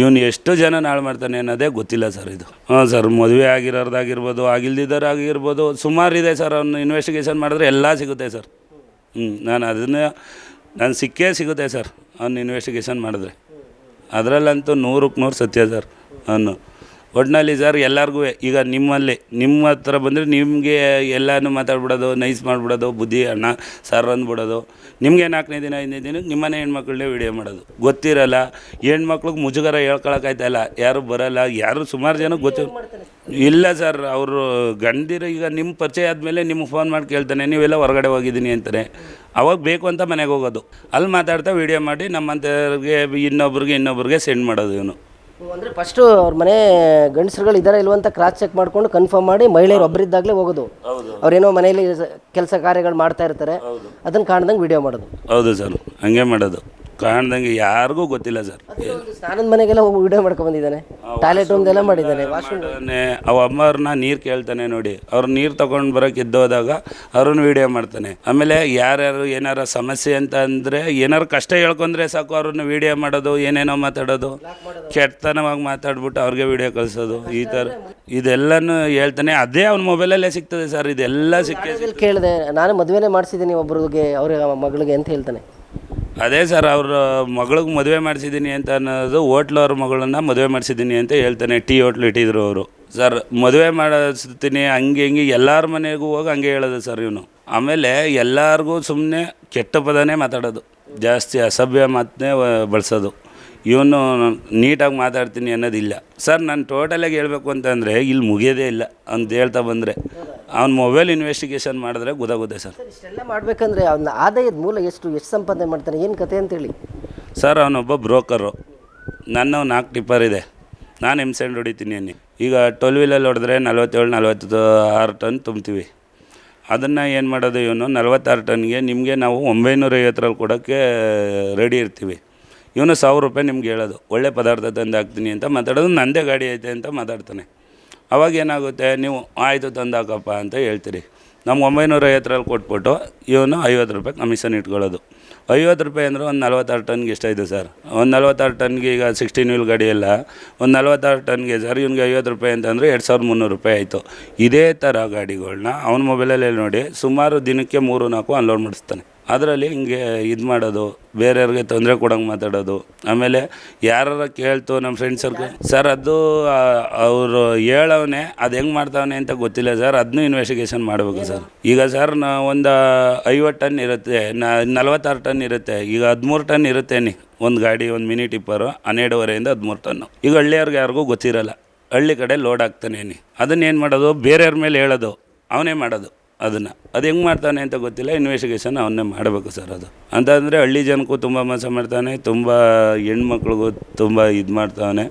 ಇವನು ಎಷ್ಟು ಜನ ನಾಳು ಮಾಡ್ತಾನೆ ಅನ್ನೋದೇ ಗೊತ್ತಿಲ್ಲ ಸರ್ ಇದು. ಹಾಂ ಸರ್, ಮದುವೆ ಆಗಿರೋದಾಗಿರ್ಬೋದು ಸುಮಾರು ಇದೆ ಸರ್, ಅವನು ಇನ್ವೆಸ್ಟಿಗೇಷನ್ ಮಾಡಿದ್ರೆ ಎಲ್ಲ ಸಿಗುತ್ತೆ ಸರ್. ಹ್ಞೂ ನಾನು ಅದನ್ನು, ನಾನು ಸಿಕ್ಕೇ ಸಿಗುತ್ತೆ ಸರ್, ಅವ್ನು ಇನ್ವೆಸ್ಟಿಗೇಷನ್ ಮಾಡಿದ್ರೆ. ಅದರಲ್ಲಂತೂ ನೂರಕ್ಕೆ ನೂರು ಸತ್ಯ ಸರ್, ಅವನು. ಒಟ್ಟಿನಲ್ಲಿ ಸರ್ ಎಲ್ಲರಿಗೂ ಈಗ ನಿಮ್ಮಲ್ಲಿ ನಿಮ್ಮ ಹತ್ರ ಬಂದರೆ ನಿಮಗೆ ಎಲ್ಲನೂ ಮಾತಾಡ್ಬಿಡೋದು ನೈಸ್ ಮಾಡಿಬಿಡೋದು ಬುದ್ಧಿ ಅಣ್ಣ ಸರ್ ಅಂದ್ಬಿಡೋದು. ನಿಮಗೆ ನಾಲ್ಕನೇ ದಿನ ಐದನೇ ದಿನ ನಿಮ್ಮನೆ ಹೆಣ್ಮಕ್ಳನ್ನೇ ವಿಡಿಯೋ ಮಾಡೋದು. ಗೊತ್ತಿರಲ್ಲ ಹೆಣ್ಮಕ್ಳಿಗೆ ಮುಜುಗರ ಹೇಳ್ಕೊಳಕ್ಕಾಯ್ತಲ್ಲ ಯಾರು ಬರಲ್ಲ ಯಾರು ಸುಮಾರು ಜನ ಗೊತ್ತು ಇಲ್ಲ ಸರ್ ಅವರು ಗಂಡಿರು ಈಗ ನಿಮ್ಮ ಪರಿಚಯ ಆದಮೇಲೆ ನಿಮ್ಗೆ ಫೋನ್ ಮಾಡಿ ಕೇಳ್ತಾನೆ ನೀವೆಲ್ಲ ಹೊರಗಡೆ ಹೋಗಿದ್ದೀನಿ ಅಂತಾರೆ. ಅವಾಗ ಬೇಕು ಅಂತ ಮನೆಗೆ ಹೋಗೋದು. ಅಲ್ಲಿ ಮಾತಾಡ್ತಾ ವೀಡಿಯೋ ಮಾಡಿ ನಮ್ಮಂಥವ್ರಿಗೆ ಇನ್ನೊಬ್ರಿಗೆ ಇನ್ನೊಬ್ರಿಗೆ ಸೆಂಡ್ ಮಾಡೋದು ಇವನು. ಅಂದರೆ ಫಸ್ಟು ಅವ್ರ ಮನೆ ಗಂಡಸರುಗಳು ಇದಾರೆ ಇಲ್ವಂತ ಕ್ರಾಸ್ ಚೆಕ್ ಮಾಡ್ಕೊಂಡು ಕನ್ಫರ್ಮ್ ಮಾಡಿ ಮಹಿಳೆಯರು ಒಬ್ಬರಿದ್ದಾಗಲೇ ಹೋಗೋದು. ಅವ್ರೇನೋ ಮನೆಯಲ್ಲಿ ಕೆಲಸ ಕಾರ್ಯಗಳು ಮಾಡ್ತಾ ಇರ್ತಾರೆ. ಅದನ್ನು ಕಾಣ್ದಂಗೆ ವಿಡಿಯೋ ಮಾಡೋದು. ಹೌದು ಸರ್. ಹಂಗೆ ಮಾಡೋದು. ಕಾಣ್ದಂಗೆ ಯಾರಿಗೂ ಗೊತ್ತಿಲ್ಲ ಸರ್. ಸ್ನಾನದ ಮನೆಗೆಲ್ಲ ಹೋಗಿ ವಿಡಿಯೋ ಮಾಡ್ಕೊಂಡು ಬಂದಿದ್ದಾನೆ ಟಾಯ್ಲೆಟ್ ರೂಮ್ದೆಲ್ಲ ಮಾಡಿದ್ದಾನೆ ಮಾಡ್ತಾನೆ ಅವ ಅಮ್ಮವ್ರನ್ನ ನೀರು ಕೇಳ್ತಾನೆ ನೋಡಿ. ಅವ್ರು ನೀರು ತಗೊಂಡು ಬರೋಕೆ ಇದ್ದೋದಾಗ ಅವ್ರನ್ನ ವಿಡಿಯೋ ಮಾಡ್ತಾನೆ. ಆಮೇಲೆ ಯಾರ್ಯಾರು ಏನಾರ ಸಮಸ್ಯೆ ಅಂತ ಅಂದರೆ ಏನಾರು ಕಷ್ಟ ಹೇಳ್ಕೊಂಡ್ರೆ ಸಾಕು ಅವ್ರನ್ನ ವಿಡಿಯೋ ಮಾಡೋದು ಏನೇನೋ ಮಾತಾಡೋದು. ಕೆಟ್ಟತನವಾಗಿ ಮಾತಾಡ್ಬಿಟ್ಟು ಅವ್ರಿಗೆ ವಿಡಿಯೋ ಕಳಿಸೋದು. ಈ ಥರ ಇದೆಲ್ಲನೂ ಹೇಳ್ತಾನೆ. ಅದೇ ಅವ್ನ ಮೊಬೈಲಲ್ಲೇ ಸಿಗ್ತದೆ ಸರ್. ಇದೆಲ್ಲ ಸಿಕ್ಕೇ. ಕೇಳಿದೆ. ನಾನು ಮದುವೆನೇ ಮಾಡಿಸಿದ್ದೀನಿ ಒಬ್ಬರಿಗೆ ಅವ್ರಿಗೆ ಮಗಳಿಗೆ ಅಂತ ಹೇಳ್ತಾನೆ. ಅದೇ ಸರ್, ಅವ್ರ ಮಗಳಿಗೆ ಮದುವೆ ಮಾಡಿಸಿದ್ದೀನಿ ಅಂತ ಅನ್ನೋದು ಅವ್ರ ಮಗಳನ್ನ ಮದುವೆ ಮಾಡಿಸಿದ್ದೀನಿ ಅಂತ ಹೇಳ್ತಾನೆ, ಟೀ ಹೋಟ್ಲ್ ಇಟ್ಟಿದ್ರು ಅವರು. ಸರ್, ಮದುವೆ ಮಾಡಿಸ್ತೀನಿ, ಹಂಗೆ ಹಿಂಗೆ ಎಲ್ಲರ ಮನೆಗೂ ಹೋಗಿ ಹಂಗೆ ಹೇಳೋದು ಸರ್ ಇವನು. ಆಮೇಲೆ ಎಲ್ಲರಿಗೂ ಸುಮ್ಮನೆ ಕೆಟ್ಟ ಪದನೇ ಮಾತಾಡೋದು. ಜಾಸ್ತಿ ಅಸಭ್ಯ ಮಾತನ್ನೇ ಬಳಸೋದು. ಇವನು ನೀಟಾಗಿ ಮಾತಾಡ್ತೀನಿ ಅನ್ನೋದಿಲ್ಲ. ಸರ್ ನಾನು ಟೋಟಲಾಗಿ ಹೇಳಬೇಕು ಅಂತಂದರೆ ಇಲ್ಲಿ ಮುಗಿಯೋದೇ ಇಲ್ಲ ಅಂತ ಹೇಳ್ತಾ ಬಂದರೆ ಅವ್ನು ಮೊಬೈಲ್ ಇನ್ವೆಸ್ಟಿಗೇಷನ್ ಮಾಡಿದ್ರೆ ಗೊತ್ತಾಗುತ್ತೆ ಸರ್. ಸರ್ ಇಷ್ಟೆಲ್ಲ ಮಾಡಬೇಕಂದ್ರೆ ಅವನ ಆದಾಯದ ಮೂಲ ಎಷ್ಟು ಎಷ್ಟು ಸಂಪಾದನೆ ಮಾಡ್ತಾನೆ ಏನು ಕತೆ ಅಂತೇಳಿ? ಸರ್ ಅವನೊಬ್ಬ ಬ್ರೋಕರು. ನನ್ನ ನಾಲ್ಕು ಟಿಪ್ಪರ್ ಇದೆ. ನಾನು ಎಂ ಸೆಂಡ್ ಹೊಡಿತೀನಿ ಅನ್ನಿ. ಈಗ ಟ್ವೆಲ್ ವೀಲಲ್ಲಿ ಹೊಡೆದ್ರೆ ನಲವತ್ತೇಳು ನಲ್ವತ್ತು ಆರು ಟನ್ ತುಂಬ್ತೀವಿ. ಅದನ್ನು ಏನು ಮಾಡೋದು ಇವನು? ನಲ್ವತ್ತಾರು ಟನ್ಗೆ ನಿಮಗೆ ನಾವು ಒಂಬೈನೂರ ಐವತ್ತರಲ್ಲಿ ಕೊಡೋಕ್ಕೆ ರೆಡಿ ಇರ್ತೀವಿ. ಇವನು ಸಾವಿರ ರೂಪಾಯಿ ನಿಮ್ಗೆ ಹೇಳೋದು, ಒಳ್ಳೆ ಪದಾರ್ಥ ತಂದು ಹಾಕ್ತೀನಿ ಅಂತ ಮಾತಾಡೋದು, ನಂದೇ ಗಾಡಿ ಐತೆ ಅಂತ ಮಾತಾಡ್ತಾನೆ. ಅವಾಗ ಏನಾಗುತ್ತೆ, ನೀವು ಆಯಿತು ತಂದು ಹಾಕಪ್ಪ ಅಂತ ಹೇಳ್ತೀರಿ. ನಮ್ಗೆ ಒಂಬೈನೂರ ಐವತ್ತರಲ್ಲಿ ಕೊಟ್ಬಿಟ್ಟು ಇವನು ಐವತ್ತು ರೂಪಾಯಿ ಕಮಿಷನ್ ಇಟ್ಕೊಳ್ಳೋದು. ಐವತ್ತು ರೂಪಾಯಿ ಅಂದರೆ ಒಂದು ನಲ್ವತ್ತಾರು ಟನ್ಗೆ ಎಷ್ಟಾಯಿತು ಸರ್? ಒಂದು ನಲ್ವತ್ತಾರು ಟನ್ಗೆ ಈಗ ಸಿಕ್ಸ್ಟೀನ್ ವೀಲ್ ಗಾಡಿ ಎಲ್ಲ ಒಂದು ನಲ್ವತ್ತಾರು ಟನ್ಗೆ ಸರ್, ಇವ್ನಿಗೆ ಐವತ್ತು ರೂಪಾಯಿ ಅಂತಂದರೆ ಎರಡು ಸಾವಿರದ ಮುನ್ನೂರು ರೂಪಾಯಿ ಆಯಿತು. ಇದೇ ಥರ ಗಾಡಿಗಳನ್ನ ಅವನ ಮೊಬೈಲಲ್ಲಿ ನೋಡಿ ಸುಮಾರು ದಿನಕ್ಕೆ ಮೂರು ನಾಲ್ಕು ಅನ್ಲೋಡ್ ಮಾಡಿಸ್ತಾನೆ. ಅದರಲ್ಲಿ ಹಿಂಗೆ ಇದು ಮಾಡೋದು, ಬೇರೆಯವ್ರಿಗೆ ತೊಂದರೆ ಕೊಡೋಂಗೆ ಮಾತಾಡೋದು. ಆಮೇಲೆ ಯಾರಾರ ಕೇಳ್ತು ನಮ್ಮ ಫ್ರೆಂಡ್ ಸರ್ಕಲ್ ಸರ್, ಅದು ಅವರು ಹೇಳವನೆ, ಅದು ಹೆಂಗೆ ಮಾಡ್ತಾವನೆ ಅಂತ ಗೊತ್ತಿಲ್ಲ ಸರ್ ಅದನ್ನೂ ಇನ್ವೆಸ್ಟಿಗೇಷನ್ ಮಾಡಬೇಕು ಸರ್. ಈಗ ಸರ್, ನಾ ಒಂದು ಐವತ್ತು ಟನ್ ಇರುತ್ತೆ ನಲ್ವತ್ತಾರು ಟನ್ ಇರುತ್ತೆ, ಈಗ ಹದಿಮೂರು ಟನ್ ಇರುತ್ತೆ ನೀ, ಒಂದು ಗಾಡಿ, ಒಂದು ಮಿನಿ ಟಿಪ್ಪರು, ಹನ್ನೆರಡುವರೆಯಿಂದ ಹದಿಮೂರು ಟನ್ನು ಈಗ ಹಳ್ಳಿಯವ್ರಿಗೆ ಯಾರಿಗೂ ಗೊತ್ತಿರಲ್ಲ, ಹಳ್ಳಿ ಕಡೆ ಲೋಡ್ ಆಗ್ತಾನೆ ನೀ. ಅದನ್ನೇನು ಮಾಡೋದು, ಬೇರೆಯವ್ರ ಮೇಲೆ ಹೇಳೋದು, ಅವನೇ ಮಾಡೋದು. ಅದನ್ನು. ಅದು ಹೆಂಗೆ ಮಾಡ್ತಾನೆ ಅಂತ ಗೊತ್ತಿಲ್ಲ ಇನ್ವೆಸ್ಟಿಗೇಷನ್ ಅವನ್ನೇ ಮಾಡಬೇಕು ಸರ್ ಅದು. ಅಂತಂದರೆ ಹಳ್ಳಿ ಜನಕ್ಕೂ ತುಂಬ ಮೋಸ ಮಾಡ್ತಾನೆ, ತುಂಬ ಹೆಣ್ಮಕ್ಳಿಗೂ ತುಂಬ ಇದು ಮಾಡ್ತಾನೆ.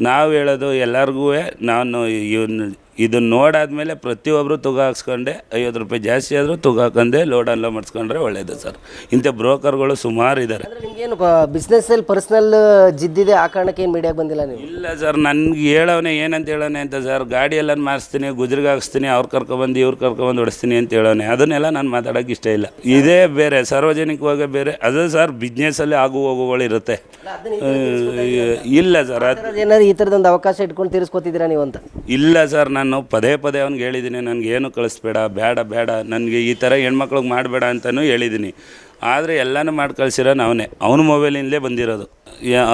ನಾವು ಹೇಳೋದು ಎಲ್ಲರಿಗೂ ನಾನು ಇವನು ಇದನ್ನ ನೋಡಾದಮೇಲೆ ಪ್ರತಿಯೊಬ್ಬರು ತುಗ ಹಾಕ್ಸ್ಕೊಂಡೆ ಐವತ್ತು ರೂಪಾಯಿ ಜಾಸ್ತಿ ಆದರೂ ತುಗ ಹಾಕೊಂಡೆ ಲೋಡ್ ಮಾಡ್ಸ್ಕೊಂಡ್ರೆ ಮಾಡಿಸ್ಕೊಂಡ್ರೆ ಒಳ್ಳೇದು ಸರ್. ಇಂಥ ಬ್ರೋಕರ್ಗಳು ಸುಮಾರು ಇದ್ದಾರೆ ನಿಮಗೇನು ಬಿಸ್ನೆಸ್ಸಲ್ಲಿ ಪರ್ಸ್ನಲ್ ಜಿದ್ದಿದೆ ಆ ಕಾರಣಕ್ಕೆ ಏನು ಮೀಡಿಯಾಗೆ ಬಂದಿಲ್ಲ ನೀವು? ಇಲ್ಲ ಸರ್ ನನಗೆ ಹೇಳೋನೆ ಏನಂತ ಹೇಳೋನೆ ಅಂತ ಸರ್ ಗಾಡಿ ಎಲ್ಲ ಮಾಡಿಸ್ತೀನಿ ಗುಜ್ರಿಗೆ ಹಾಕ್ಸ್ತೀನಿ ಅವ್ರು ಕರ್ಕೊಬಂದು ಇವ್ರು ಕರ್ಕೊಬಂದು ಹೊಡಿಸ್ತೀನಿ ಅಂತ ಹೇಳೋನೆ ಅದನ್ನೆಲ್ಲ ನಾನು ಮಾತಾಡೋಕೆ ಇಷ್ಟ ಇಲ್ಲ. ಇದೇ ಬೇರೆ ಸಾರ್ವಜನಿಕವಾಗಿ ಬೇರೆ. ಅದು ಸರ್ ಬಿಸ್ನೆಸ್ಸಲ್ಲಿ ಆಗು ಹೋಗುಗಳು ಇರುತ್ತೆ. ಇಲ್ಲ ಸರ್ ಏನಾದ್ರು ಈ ಥರದೊಂದು ಅವಕಾಶ ಇಟ್ಕೊಂಡು ತೀರಿಸ್ಕೊತಿದ್ದೀರಾ ನೀವು ಅಂತ? ಇಲ್ಲ ಸರ್ ನಾನು ಪದೇ ಪದೇ ಅವ್ನಿಗೆ ಹೇಳಿದ್ದೀನಿ ನನಗೆ ಏನು ಕಳಿಸ್ಬೇಡ, ಬೇಡ ಬೇಡ, ನನಗೆ ಈ ಥರ ಹೆಣ್ಮಕ್ಳಿಗೆ ಮಾಡಬೇಡ ಅಂತಲೂ ಹೇಳಿದ್ದೀನಿ ಆದರೆ ಎಲ್ಲನೂ ಮಾಡಿ ಕಳಿಸಿರೋನು ಅವನೇ. ಅವನ ಮೊಬೈಲಿಂದಲೇ ಬಂದಿರೋದು.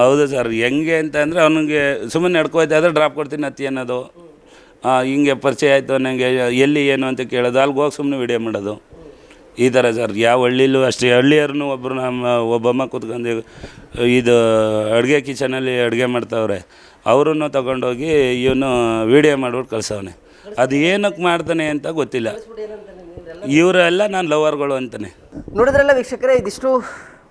ಹೌದು ಸರ್. ಹೆಂಗೆ ಅಂತ ಅಂದರೆ ಅವನಿಗೆ ಸುಮ್ಮನೆ ನಡ್ಕೋಯ್ತಾ ಆದರೆ ಡ್ರಾಪ್ ಕೊಡ್ತೀನಿ, ಅತ್ತಿ ಅನ್ನೋದು. ಹಿಂಗೆ ಪರಿಚಯ ಆಯಿತು ನನಗೆ ಎಲ್ಲಿ ಏನು ಅಂತ ಕೇಳೋದು. ಅಲ್ಲಿಗೆ ಹೋಗಿ ಸುಮ್ಮನೆ ವಿಡಿಯೋ ಮಾಡೋದು. ಈ ಥರ ಸರ್. ಯಾವ ಹಳ್ಳಿಲೂ ಅಷ್ಟೇ. ಹಳ್ಳಿಯರು ಒಬ್ಬರು ನಮ್ಮ, ಒಬ್ಬಮ್ಮ ಕೂತ್ಕೊಂಡು ಇದು ಅಡುಗೆ ಕಿಚನಲ್ಲಿ ಅಡುಗೆ ಮಾಡ್ತಾವ್ರೆ. ಅವರನ್ನು ತಗೊಂಡೋಗಿ ಇವನು ವಿಡಿಯೋ ಮಾಡ್ಬಿಟ್ಟು ಕಳ್ಸವನೆ. ಅದು ಏನಕ್ಕೆ ಮಾಡ್ತಾನೆ ಅಂತ ಗೊತ್ತಿಲ್ಲ. ಇವರೆಲ್ಲ ನಾನು ಲವರ್ಗಳು ಅಂತಾನೆ. ನೋಡಿದ್ರಲ್ಲ ವೀಕ್ಷಕರೇ, ಇದಿಷ್ಟು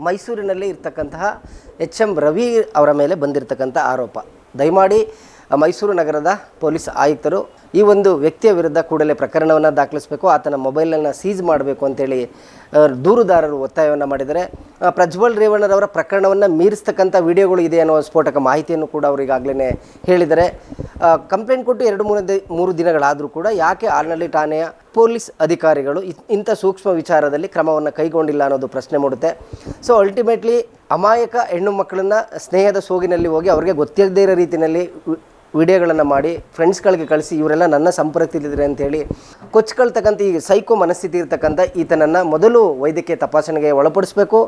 ಮೈಸೂರಿನಲ್ಲಿ ಇರ್ತಕ್ಕಂತಹ ಎಚ್ ಎಂ ರವಿ ಅವರ ಮೇಲೆ ಬಂದಿರತಕ್ಕಂಥ ಆರೋಪ. ದಯಮಾಡಿ ಮೈಸೂರು ನಗರದ ಪೊಲೀಸ್ ಆಯುಕ್ತರು ಈ ಒಂದು ವ್ಯಕ್ತಿಯ ವಿರುದ್ಧ ಕೂಡಲೇ ಪ್ರಕರಣವನ್ನು ದಾಖಲಿಸಬೇಕು, ಆತನ ಮೊಬೈಲನ್ನು ಸೀಜ್ ಮಾಡಬೇಕು ಅಂತೇಳಿ ದೂರುದಾರರು ಒತ್ತಾಯವನ್ನು ಮಾಡಿದರೆ ಪ್ರಜ್ವಲ್ ರೇವಣ್ಣರವರ ಪ್ರಕರಣವನ್ನು ಮೀರಿಸ್ತಕ್ಕಂಥ ವಿಡಿಯೋಗಳು ಇದೆ ಅನ್ನೋ ಸ್ಫೋಟಕ ಮಾಹಿತಿಯನ್ನು ಕೂಡ ಅವರು ಈಗಾಗಲೇ ಹೇಳಿದ್ದಾರೆ. ಕಂಪ್ಲೇಂಟ್ ಕೊಟ್ಟು ಎರಡು ಮೂರು ದಿ, ಮೂರು ದಿನಗಳಾದರೂ ಕೂಡ ಯಾಕೆ ಆಲ್ನಳ್ಳಿ ಠಾಣೆಯ ಪೊಲೀಸ್ ಅಧಿಕಾರಿಗಳು ಇಂಥ ಸೂಕ್ಷ್ಮ ವಿಚಾರದಲ್ಲಿ ಕ್ರಮವನ್ನು ಕೈಗೊಂಡಿಲ್ಲ ಅನ್ನೋದು ಪ್ರಶ್ನೆ ಮೂಡುತ್ತೆ. ಸೊ ಅಲ್ಟಿಮೇಟ್ಲಿ ಅಮಾಯಕ ಹೆಣ್ಣು ಮಕ್ಕಳನ್ನು ಸ್ನೇಹದ ಸೋಗಿನಲ್ಲಿ ಹೋಗಿ ಅವರಿಗೆ ಗೊತ್ತಿಲ್ಲದೇ ಇರೋ ರೀತಿಯಲ್ಲಿ ವಿಡಿಯೋಗಳನ್ನು ಮಾಡಿ ಫ್ರೆಂಡ್ಸ್ಗಳಿಗೆ ಕಳಿಸಿ ಇವರೆಲ್ಲ ನನ್ನ ಸಂಪರ್ಕದಲ್ಲಿದ್ದಾರೆ ಅಂಥೇಳಿ ಕೊಚ್ಕೊಳ್ತಕ್ಕಂಥ ಈ ಸೈಕೋ ಮನಸ್ಥಿತಿ ಇರ್ತಕ್ಕಂಥ ಈತನನ್ನು ಮೊದಲು ವೈದ್ಯಕೀಯ ತಪಾಸಣೆಗೆ ಒಳಪಡಿಸಬೇಕು.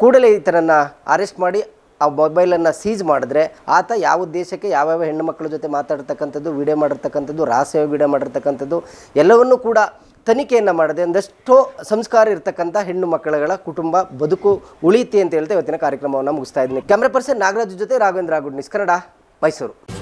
ಕೂಡಲೇ ಈತನನ್ನು ಅರೆಸ್ಟ್ ಮಾಡಿ ಆ ಮೊಬೈಲನ್ನು ಸೀಜ್ ಮಾಡಿದ್ರೆ ಆತ ಯಾವ ಉದ್ದೇಶಕ್ಕೆ ಯಾವ್ಯಾವ ಹೆಣ್ಣು ಮಕ್ಕಳ ಜೊತೆ ಮಾತಾಡ್ತಕ್ಕಂಥದ್ದು ವಿಡಿಯೋ ಮಾಡಿರ್ತಕ್ಕಂಥದ್ದು ರಹಸ್ಯ ವಿಡಿಯೋ ಮಾಡಿರ್ತಕ್ಕಂಥದ್ದು ಎಲ್ಲವನ್ನೂ ಕೂಡ ತನಿಖೆಯನ್ನು ಮಾಡದೆ ಒಂದಷ್ಟೋ ಸಂಸ್ಕಾರ ಇರತಕ್ಕಂಥ ಹೆಣ್ಣು ಮಕ್ಕಳುಗಳ ಕುಟುಂಬ ಬದುಕು ಉಳಿಯುತ್ತೆ ಅಂತ ಹೇಳ್ತಾ ಇವತ್ತಿನ ಕಾರ್ಯಕ್ರಮವನ್ನು ಮುಗಿಸ್ತಾ ಇದ್ದೀನಿ. ಕ್ಯಾಮ್ರಾ ಪರ್ಸನ್ ನಾಗರಾಜ್ ಜೊತೆ ರಾಘವೇಂದ್ರ ಗುಡ್ನಿಸ್ ಕನ್ನಡ, ಮೈಸೂರು.